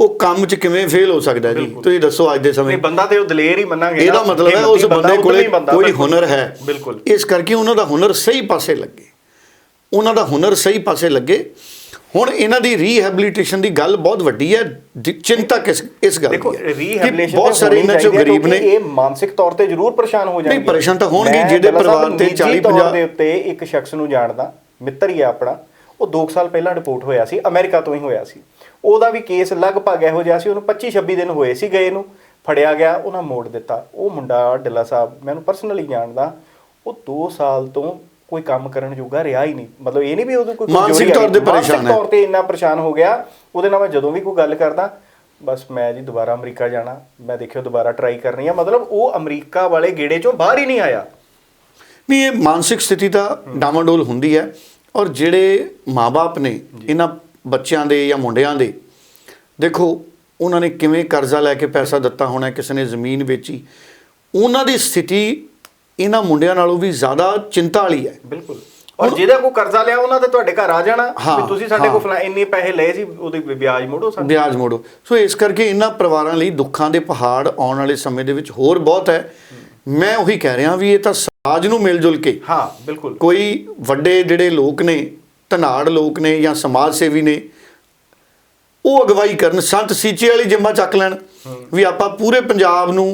ਉਹ ਕੰਮ 'ਚ ਕਿਵੇਂ ਫੇਲ ਹੋ ਸਕਦਾ ਜੀ। ਤੁਸੀਂ ਦੱਸੋ ਅੱਜ ਦੇ ਸਮੇਂ ਨਹੀਂ ਬੰਦਾ ਤੇ ਉਹ ਦਲੇਰ ਹੀ ਮੰਨਾਂਗੇ ਇਹਦਾ। ਮਤਲਬ ਹੈ ਉਸ ਬੰਦੇ ਕੋਲੇ ਕੋਈ। ਹੁਨਰ ਹੈ। ਬਿਲਕੁਲ। ਇਸ ਕਰਕੇ ਉਹਨਾਂ ਦਾ ਹੁਨਰ ਸਹੀ ਪਾਸੇ ਲੱਗੇ। ਉਹਨਾਂ ਦਾ ਹੁਨਰ ਸਹੀ ਪਾਸੇ ਲੱਗੇ। ਹੁਣ ਇਹਨਾਂ ਦੀ ਰੀਹੈਬਿਲਿਟੇਸ਼ਨ ਦੀ ਗੱਲ ਬਹੁਤ ਵੱਡੀ ਹੈ। ਚਿੰਤਾ ਕਿਸ ਇਸ ਗੱਲ ਦੇਖੋ ਰੀਹੈਬਿਲਿਟੇਸ਼ਨ ਬਹੁਤ ਸਾਰੇ ਇਹਨਾਂ ਚੋਂ ਗਰੀਬ ਨੇ ਇਹ ਮਾਨਸਿਕ ਤੌਰ ਤੇ ਜ਼ਰੂਰ ਪਰੇਸ਼ਾਨ ਹੋ ਜਾਣਗੇ। ਪਰੇਸ਼ਾਨ ਤਾਂ ਹੋਣਗੇ, ਜਿਹਦੇ ਪਰਿਵਾਰ ਤੇ ਨਿੱਜੀ 40 ਤੌਰ 50 ਦੇ ਉੱਤੇ ਇੱਕ ਸ਼ਖਸ ਨੂੰ ਜਾਣਦਾ। ਮਿੱਤਰ ਹੀ ਆ ਆਪਣਾ। ਉਹ 2 ਸਾਲ ਪਹਿਲਾਂ ਰਿਪੋਰਟ ਹੋਇਆ ਸੀ। ਅਮਰੀਕਾ ਤੋਂ ਹੀ ਹੋਇਆ ਸੀ। ਉਹਦਾ ਵੀ ਕੇਸ ਲਗਭਗ ਇਹੋ ਜਿਹਾ ਸੀ ਉਹਨੂੰ 25 26 ਦਿਨ ਹੋਏ ਸੀ ਗਏ ਨੂੰ ਫੜਿਆ ਗਿਆ ਉਹਨਾਂ ਮੋੜ ਦਿੱਤਾ। ਉਹ ਮੁੰਡਾ ਢਿੱਲਾ ਸਾਹਿਬ ਮੈਨੂੰ ਪਰਸਨਲੀ ਜਾਣਦਾ ਉਹ 2 ਸਾਲ ਤੋਂ ਕੋਈ ਕੰਮ ਕਰਨ ਜੋਗਾ ਰਿਹਾ ਹੀ ਨਹੀਂ। ਮਤਲਬ ਇਹ ਨਹੀਂ ਵੀ ਉਹਦੇ ਕੋਈ ਮਾਨਸਿਕ ਤੌਰ ਤੇ ਪਰੇਸ਼ਾਨ ਹੈ। ਤੌਰ ਤੇ ਇੰਨਾ ਪਰੇਸ਼ਾਨ ਹੋ ਗਿਆ ਉਹਦੇ ਨਾਲ ਮੈਂ ਜਦੋਂ ਵੀ ਕੋਈ ਗੱਲ ਕਰਦਾ ਬਸ ਮੈਂ ਜੀ ਦੁਬਾਰਾ ਅਮਰੀਕਾ ਜਾਣਾ ਮੈਂ ਦੇਖਿਓ ਦੁਬਾਰਾ ਟਰਾਈ ਕਰਨੀ ਆ। ਮਤਲਬ ਉਹ ਅਮਰੀਕਾ ਵਾਲੇ ਗੇੜੇ ਚੋਂ ਬਾਹਰ ਹੀ ਨਹੀਂ ਆਇਆ। ਨਹੀਂ ਇਹ ਮਾਨਸਿਕ ਸਥਿਤੀ ਤਾਂ ਡਾਮਾਡੋਲ ਹੁੰਦੀ ਹੈ ਔਰ ਜਿਹੜੇ ਮਾਪੇ ਨੇ ਇਹਨਾਂ ਬੱਚਿਆਂ ਦੇ ਜਾਂ ਮੁੰਡਿਆਂ ਦੇ। ਦੇਖੋ ਉਹਨਾਂ ਨੇ ਕਿਵੇਂ ਕਰਜ਼ਾ ਲੈ ਕੇ ਪੈਸਾ ਦਿੱਤਾ ਹੋਣਾ ਕਿਸੇ ਨੇ ਜ਼ਮੀਨ ਵੇਚੀ। ਉਹਨਾਂ ਦੀ ਸਥਿਤੀ ਇਹਨਾਂ ਮੁੰਡਿਆਂ ਨਾਲੋਂ ਵੀ ਜ਼ਿਆਦਾ ਚਿੰਤਾ ਵਾਲੀ ਹੈ। ਬਿਲਕੁਲ। ਔਰ ਜਿਹਦਾ ਕੋਈ ਕਰਜ਼ਾ ਲਿਆ ਉਹਨਾਂ ਤੇ ਤੁਹਾਡੇ ਘਰ ਆ ਜਾਣਾ। ਵੀ ਤੁਸੀਂ ਸਾਡੇ। ਕੋਲ ਫਲਾ ਇੰਨੇ ਪੈਸੇ ਲਏ ਸੀ ਉਹਦੇ ਵਿਆਜ ਮੋੜੋ ਸਾਨੂੰ। ਵਿਆਜ ਮੋੜੋ। ਸੋ ਇਸ ਕਰਕੇ ਇਹਨਾਂ ਪਰਿਵਾਰਾਂ ਲਈ ਦੁੱਖਾਂ ਦੇ ਪਹਾੜ ਆਉਣ ਵਾਲੇ ਸਮੇਂ ਦੇ ਵਿੱਚ ਹੋਰ ਬਹੁਤ ਹੈ। ਮੈਂ ਉਹੀ ਕਹਿ ਰਿਹਾ ਵੀ ਇਹ ਤਾਂ ਸਮਾਜ ਨੂੰ ਮਿਲ ਜੁਲ ਕੇ ਹਾਂ ਬਿਲਕੁਲ। ਕੋਈ ਵੱਡੇ ਜਿਹੜੇ ਲੋਕ ਨੇ ਧਨਾੜ ਲੋਕ ਨੇ ਜਾਂ ਸਮਾਜ ਸੇਵੀ ਨੇ ਉਹ ਅਗਵਾਈ ਕਰਨ ਸੰਤ ਸੀਚੇ ਵਾਲੀ ਜਿੰਮਾ ਚੱਕ ਲੈਣ ਵੀ ਆਪਾਂ ਪੂਰੇ ਪੰਜਾਬ ਨੂੰ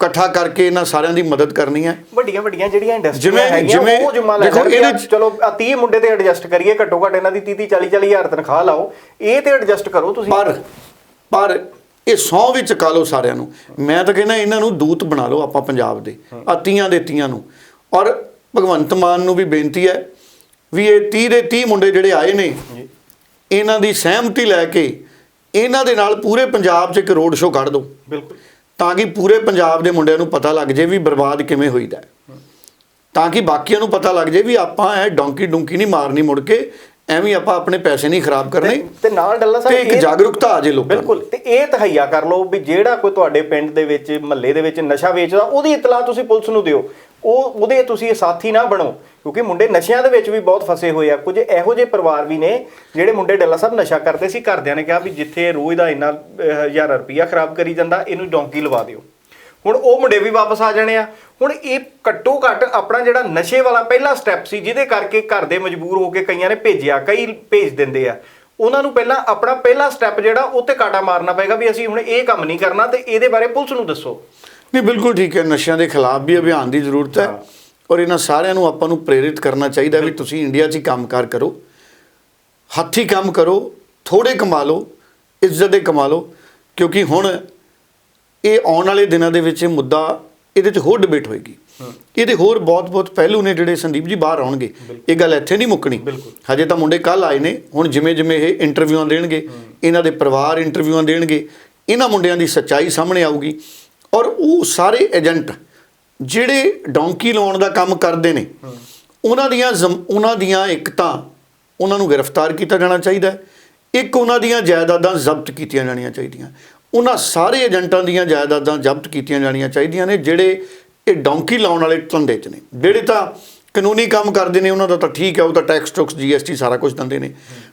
ਇਕੱਠਾ ਕਰਕੇ ਇਹਨਾਂ ਸਾਰਿਆਂ ਦੀ ਮਦਦ ਕਰਨੀ ਹੈ। ਵੱਡੀਆਂ ਵੱਡੀਆਂ ਜਿਹੜੀਆਂ ਇੰਡਸਟਰੀਆਂ ਹੈਗੀਆਂ ਉਹ ਜੁਮਾ ਲੈ ਦੇਖੋ, ਇਹਦੇ ਚਲੋ ਆ 30 ਮੁੰਡੇ ਤੇ ਐਡਜਸਟ ਕਰੀਏ ਘੱਟੋ ਘੱਟ ਇਹਨਾਂ ਦੀ 30 30 40 40 ਹਜ਼ਾਰ ਤਨਖਾਹ ਲਾਓ। ਇਹ ਤੇ ਐਡਜਸਟ ਕਰੋ ਤੁਸੀਂ। ਪਰ ਪਰ ਇਹ ਸੌ ਵਿੱਚ ਕਾ ਲਓ ਸਾਰਿਆਂ ਨੂੰ। ਮੈਂ ਤਾਂ ਕਹਿੰਦਾ ਇਹਨਾਂ ਨੂੰ ਦੂਤ ਬਣਾ ਲਓ ਆਪਾਂ ਪੰਜਾਬ ਦੇ ਆ ਤੀਆਂ ਦੇ ਤੀਆਂ ਨੂੰ। ਔਰ ਭਗਵੰਤ ਮਾਨ ਨੂੰ ਵੀ ਬੇਨਤੀ ਹੈ ਵੀ ਇਹ 30 ਦੇ 30 ਮੁੰਡੇ ਜਿਹੜੇ ਆਏ ਨੇ ਇਹਨਾਂ ਦੀ ਸਹਿਮਤੀ ਲੈ ਕੇ ਇਹਨਾਂ ਦੇ ਨਾਲ ਪੂਰੇ ਪੰਜਾਬ 'ਚ ਇੱਕ ਰੋਡ ਸ਼ੋਅ ਕੱਢ ਦਿਓ ਬਿਲਕੁਲ। ਤਾਂ ਕਿ ਪੂਰੇ ਪੰਜਾਬ ਦੇ ਮੁੰਡਿਆਂ ਨੂੰ ਪਤਾ ਲੱਗ ਜੇ ਵੀ ਬਰਬਾਦ ਕਿਵੇਂ ਹੋਈਦਾ। ਤਾਂ ਕਿ ਬਾਕੀਆਂ ਨੂੰ ਪਤਾ ਲੱਗ ਜੇ ਵੀ ਆਪਾਂ ਇਹ ਡੋਂਕੀ ਡੁੰਕੀ ਨਹੀਂ ਮਾਰਨੀ ਮੁੜ ਕੇ ਐਵੇਂ ਆਪਾਂ ਆਪਣੇ ਪੈਸੇ ਨਹੀਂ ਖਰਾਬ ਕਰਨੇ। ਤੇ- ਨਾਲ ਡੱਲਾ ਸਾਹਿਬ ਤੇ ਇੱਕ ਜਾਗਰੂਕਤਾ ਆ ਜੇ ਲੋਕਾਂ ਬਿਲਕੁਲ। ਤੇ ਇਹ ਤਹਈਆ ਕਰ ਲਓ ਵੀ ਜਿਹੜਾ ਕੋਈ ਤੁਹਾਡੇ ਪਿੰਡ ਦੇ ਵਿੱਚ ਮਹੱਲੇ ਦੇ ਵਿੱਚ ਨਸ਼ਾ ਵੇਚਦਾ ਉਹਦੀ ਇਤਲਾਹ ਤੁਸੀਂ ਪੁਲਿਸ ਨੂੰ ਦਿਓ। ਉਹ ਉਹਦੇ ਤੁਸੀਂ ਸਾਥੀ ਨਾ ਬਣੋ, ਕਿਉਂਕਿ ਮੁੰਡੇ ਨਸ਼ਿਆਂ ਦੇ ਵਿੱਚ ਵੀ ਬਹੁਤ ਫਸੇ ਹੋਏ ਆ। ਕੁਝ ਇਹੋ ਜਿਹੇ ਪਰਿਵਾਰ ਵੀ ਨੇ ਜਿਹੜੇ ਮੁੰਡੇ ਡੱਲਾ ਸਾਹਿਬ ਨਸ਼ਾ ਕਰਦੇ ਸੀ, ਘਰਦਿਆਂ ਨੇ ਕਿਹਾ ਵੀ ਜਿੱਥੇ ਰੋਜ਼ ਦਾ ਇੰਨਾ ਹਜ਼ਾਰ ਰੁਪਈਆ ਖਰਾਬ ਕਰੀ ਜਾਂਦਾ, ਇਹਨੂੰ ਡੌਂਕੀ ਲਵਾ ਦਿਓ। ਹੁਣ ਉਹ ਮੁੰਡੇ ਵੀ ਵਾਪਸ ਆ ਜਾਣੇ ਆ। ਹੁਣ ਇਹ ਘੱਟੋ ਘੱਟ ਆਪਣਾ ਜਿਹੜਾ ਨਸ਼ੇ ਵਾਲਾ ਪਹਿਲਾ ਸਟੈਪ ਸੀ, ਜਿਹਦੇ ਕਰਕੇ ਘਰ ਦੇ ਮਜਬੂਰ ਹੋ ਕੇ ਕਈਆਂ ਨੇ ਭੇਜਿਆ, ਕਈ ਭੇਜ ਦਿੰਦੇ ਆ। ਉਹਨਾਂ ਨੂੰ ਪਹਿਲਾਂ ਆਪਣਾ ਪਹਿਲਾ ਸਟੈਪ ਜਿਹੜਾ, ਉਹ ਤੇ ਕਾਟਾ ਮਾਰਨਾ ਪਏਗਾ ਵੀ ਅਸੀਂ ਹੁਣ ਇਹ ਕੰਮ ਨਹੀਂ ਕਰਨਾ ਤੇ ਇਹਦੇ ਬਾਰੇ ਪੁਲਿਸ ਨੂੰ ਦੱਸੋ। ਨਹੀਂ ਬਿਲਕੁਲ ਠੀਕ ਹੈ। ਨਸ਼ਿਆਂ ਦੇ ਖਿਲਾਫ ਵੀ ਅਭਿਆਨ ਦੀ ਜ਼ਰੂਰਤ ਹੈ। ਔਰ ਇਹਨਾਂ ਸਾਰਿਆਂ ਨੂੰ ਆਪਾਂ ਨੂੰ ਪ੍ਰੇਰਿਤ ਕਰਨਾ ਚਾਹੀਦਾ ਵੀ ਤੁਸੀਂ ਇੰਡੀਆ 'ਚ ਹੀ ਕੰਮਕਾਰ ਕਰੋ। ਹੱਥੀਂ ਕੰਮ ਕਰੋ ਥੋੜੇ ਕਮਾ ਲਓ ਇੱਜ਼ਤ ਦੇ ਕਮਾ ਲਓ ਕਿਉਂਕਿ ਹੁਣ ਇਹ ਆਉਣ ਵਾਲੇ ਦਿਨਾਂ ਦੇ ਵਿੱਚ ਇਹ ਮੁੱਦਾ ਇਹਦੇ 'ਚ ਹੋਰ ਡਿਬੇਟ ਹੋਏਗੀ। ਇਹਦੇ ਹੋਰ ਬਹੁਤ-ਬਹੁਤ ਪਹਿਲੂ ਨੇ ਜਿਹੜੇ ਸੰਦੀਪ ਜੀ ਬਾਹਰ ਆਉਣਗੇ। ਇਹ ਗੱਲ ਇੱਥੇ ਨਹੀਂ ਮੁੱਕਣੀ। ਹਜੇ ਤਾਂ ਮੁੰਡੇ ਕੱਲ ਆਏ ਨੇ ਹੁਣ ਜਿਵੇਂ ਜਿਵੇਂ ਇਹ ਇੰਟਰਵਿਊਆਂ ਦੇਣਗੇ ਇਹਨਾਂ ਦੇ ਪਰਿਵਾਰ ਇੰਟਰਵਿਊਆਂ ਦੇਣਗੇ ਇਹਨਾਂ ਮੁੰਡਿਆਂ ਦੀ ਸੱਚਾਈ ਸਾਹਮਣੇ ਆਊਗੀ। ਔਰ ਉਹ ਸਾਰੇ ਏਜੰਟ ਜਿਹੜੇ ਡੌਂਕੀ ਲਾਉਣ ਦਾ ਕੰਮ ਕਰਦੇ ਨੇ ਉਹਨਾਂ ਦੀਆਂ ਉਹਨਾਂ ਦੀਆਂ ਇੱਕ ਤਾਂ ਉਹਨਾਂ ਨੂੰ ਗ੍ਰਿਫਤਾਰ ਕੀਤਾ ਜਾਣਾ ਚਾਹੀਦਾ। ਇੱਕ ਉਹਨਾਂ ਦੀਆਂ ਜਾਇਦਾਦਾਂ ਜ਼ਬਤ ਕੀਤੀਆਂ ਜਾਣੀਆਂ ਚਾਹੀਦੀਆਂ। ਉਹਨਾਂ ਸਾਰੇ ਏਜੰਟਾਂ ਦੀਆਂ ਜਾਇਦਾਦਾਂ ਜ਼ਬਤ ਕੀਤੀਆਂ ਜਾਣੀਆਂ ਚਾਹੀਦੀਆਂ ਨੇ ਜਿਹੜੇ ਇਹ ਡੌਂਕੀ ਲਾਉਣ ਵਾਲੇ ਧੰਦੇ 'ਚ ਨੇ। ਜਿਹੜੇ ਤਾਂ ਕਾਨੂੰਨੀ ਕੰਮ ਕਰਦੇ ਨੇ ਉਹਨਾਂ ਦਾ ਤਾਂ ਠੀਕ ਹੈ ਉਹ ਤਾਂ ਟੈਕਸ ਟੁਕਸ ਜੀਐਸਟੀ ਸਾਰਾ ਕੁਝ ਦਿੰਦੇ ਨੇ।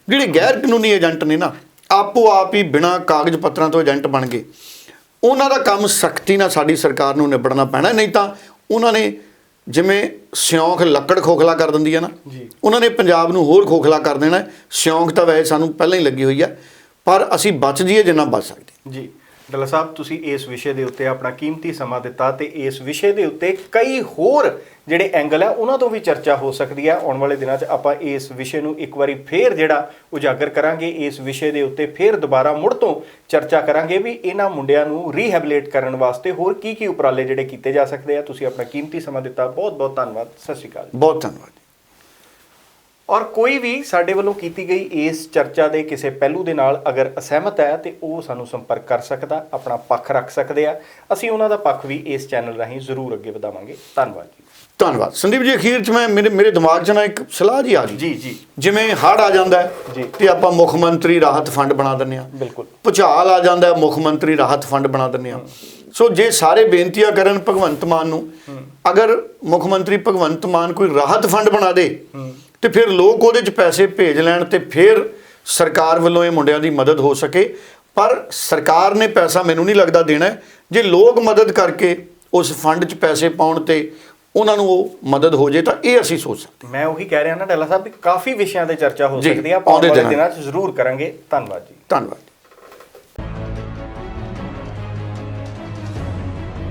ਜਿਹੜੇ ਗੈਰ ਕਾਨੂੰਨੀ ਏਜੰਟ ਨੇ ਨਾ ਆਪੋ ਆਪ ਹੀ ਬਿਨਾਂ ਕਾਗਜ਼ ਪੱਤਰਾਂ ਤੋਂ ਏਜੰਟ ਬਣ ਗਏ। ਉਹਨਾਂ ਦਾ ਕੰਮ ਸਖਤੀ ਨਾਲ ਸਾਡੀ ਸਰਕਾਰ ਨੂੰ ਨਿਬੜਨਾ ਪੈਣਾ ਨਹੀਂ ਤਾਂ ਉਹਨਾਂ ਨੇ ਜਿਵੇਂ ਸਿਉਂਖ ਲੱਕੜ ਖੋਖਲਾ ਕਰ ਦਿੰਦੀ ਹੈ ਨਾ ਜੀ। ਉਹਨਾਂ ਨੇ ਪੰਜਾਬ ਨੂੰ ਹੋਰ ਖੋਖਲਾ ਕਰ ਦੇਣਾ। ਸਿਉਂਖ ਤਾਂ ਵੈਸੇ ਸਾਨੂੰ ਪਹਿਲਾਂ ਹੀ ਲੱਗੀ ਹੋਈ ਹੈ ਪਰ ਅਸੀਂ ਬਚ ਜੀਏ ਜਿੰਨਾ ਬਚ ਸਕਦੇ ਜੀ ਡੱਲਾ ਸਾਹਿਬ, ਤੁਸੀਂ ਇਸ ਵਿਸ਼ੇ ਦੇ ਉੱਤੇ ਆਪਣਾ ਕੀਮਤੀ ਸਮਾਂ ਦਿੱਤਾ ਤੇ ਇਸ ਵਿਸ਼ੇ ਦੇ ਉੱਤੇ ਕਈ ਹੋਰ ਜਿਹੜੇ ਐਂਗਲ ਆ, ਉਹਨਾਂ ਤੋਂ ਵੀ ਚਰਚਾ ਹੋ ਸਕਦੀ ਹੈ ਆਉਣ ਵਾਲੇ ਦਿਨਾਂ 'ਚ ਆਪਾਂ ਇਸ ਵਿਸ਼ੇ ਨੂੰ ਇੱਕ ਵਾਰੀ ਫੇਰ ਜਿਹੜਾ ਉਜਾਗਰ ਕਰਾਂਗੇ, ਇਸ ਵਿਸ਼ੇ ਦੇ ਉੱਤੇ ਫੇਰ ਦੁਬਾਰਾ ਮੁੜ ਤੋਂ ਚਰਚਾ ਕਰਾਂਗੇ ਵੀ ਇਹਨਾਂ ਮੁੰਡਿਆਂ ਨੂੰ ਰੀਹੈਬਿਲਿਟ ਕਰਨ ਵਾਸਤੇ ਹੋਰ ਕੀ ਕੀ ਉਪਰਾਲੇ ਜਿਹੜੇ ਕੀਤੇ ਜਾ ਸਕਦੇ ਆ। ਤੁਸੀਂ ਆਪਣਾ ਕੀਮਤੀ ਸਮਾਂ ਦਿੱਤਾ। ਬਹੁਤ ਬਹੁਤ ਧੰਨਵਾਦ। ਸਤਿ ਸ਼੍ਰੀ ਅਕਾਲ ਬਹੁਤ ਧੰਨਵਾਦ ਔਰ ਕੋਈ ਵੀ ਸਾਡੇ ਵੱਲੋਂ ਕੀਤੀ ਗਈ ਇਸ ਚਰਚਾ ਦੇ ਕਿਸੇ ਪਹਿਲੂ ਦੇ ਨਾਲ ਅਗਰ ਅਸਹਿਮਤ ਹੈ ਤੇ ਉਹ ਸਾਨੂੰ ਸੰਪਰਕ ਕਰ ਸਕਦਾ ਆਪਣਾ ਪੱਖ ਰੱਖ ਸਕਦੇ ਆ। ਅਸੀਂ ਉਹਨਾਂ ਦਾ ਪੱਖ ਵੀ ਇਸ ਚੈਨਲ ਰਾਹੀਂ ਜ਼ਰੂਰ ਅੱਗੇ ਵਧਾਵਾਂਗੇ। ਧੰਨਵਾਦ ਜੀ। ਧੰਨਵਾਦ। ਸੰਦੀਪ ਜੀ ਅਖੀਰ 'ਚ ਮੈਂ ਮੇਰੇ ਮੇਰੇ ਦਿਮਾਗ 'ਚ ਨਾ ਇੱਕ ਸਲਾਹ ਜੀ ਆ ਗਈ। ਜੀ ਜੀ। ਜਿਵੇਂ ਹੜ੍ਹ ਆ ਜਾਂਦਾ ਹੈ ਜੀ। ਤੇ ਆਪਾਂ ਮੁੱਖ ਮੰਤਰੀ ਰਾਹਤ ਫੰਡ ਬਣਾ ਦਿੰਦੇ ਆ ਬਿਲਕੁਲ। ਭੁਚਾਲ ਆ ਜਾਂਦਾ ਹੈ ਮੁੱਖ ਮੰਤਰੀ ਰਾਹਤ ਫੰਡ ਬਣਾ ਦਿੰਦੇ ਆ ਸੋ ਜੇ ਸਾਰੇ ਬੇਨਤੀਆਂ ਕਰਨ ਭਗਵੰਤ ਮਾਨ ਨੂੰ ਅਗਰ ਮੁੱਖ ਮੰਤਰੀ ਭਗਵੰਤ ਮਾਨ ਕੋਈ ਰਾਹਤ ਫੰਡ ਬਣਾ ਦੇ ਤੇ ਫਿਰ ਲੋਕ ਉਹਦੇ 'ਚ ਪੈਸੇ ਭੇਜ ਲੈਣ ਤੇ ਫਿਰ ਸਰਕਾਰ ਵੱਲੋਂ ਇਹ ਮੁੰਡਿਆਂ ਦੀ ਮਦਦ ਹੋ ਸਕੇ। ਪਰ ਸਰਕਾਰ ਨੇ ਪੈਸਾ ਮੈਨੂੰ ਨਹੀਂ ਲੱਗਦਾ ਦੇਣਾ। ਜੇ ਲੋਕ ਮਦਦ ਕਰਕੇ ਉਸ ਫੰਡ 'ਚ ਪੈਸੇ ਪਾਉਣ ਤੇ ਉਹਨਾਂ ਨੂੰ ਉਹ ਮਦਦ ਹੋ ਜੇ ਤਾਂ ਇਹ ਅਸੀਂ ਸੋਚ ਸਕਦੇ ਮੈਂ ਉਹੀ ਕਹਿ ਰਿਹਾ ਨਾ ਡੱਲਾ ਸਾਹਿਬ ਵੀ ਕਾਫੀ ਵਿਸ਼ਿਆਂ ਤੇ ਚਰਚਾ ਹੋ ਸਕਦੀ ਆਪਾਂ ਆਉਣ ਵਾਲੇ ਦਿਨਾਂ 'ਚ ਜ਼ਰੂਰ ਕਰਾਂਗੇ। ਧੰਨਵਾਦ ਜੀ। ਧੰਨਵਾਦ।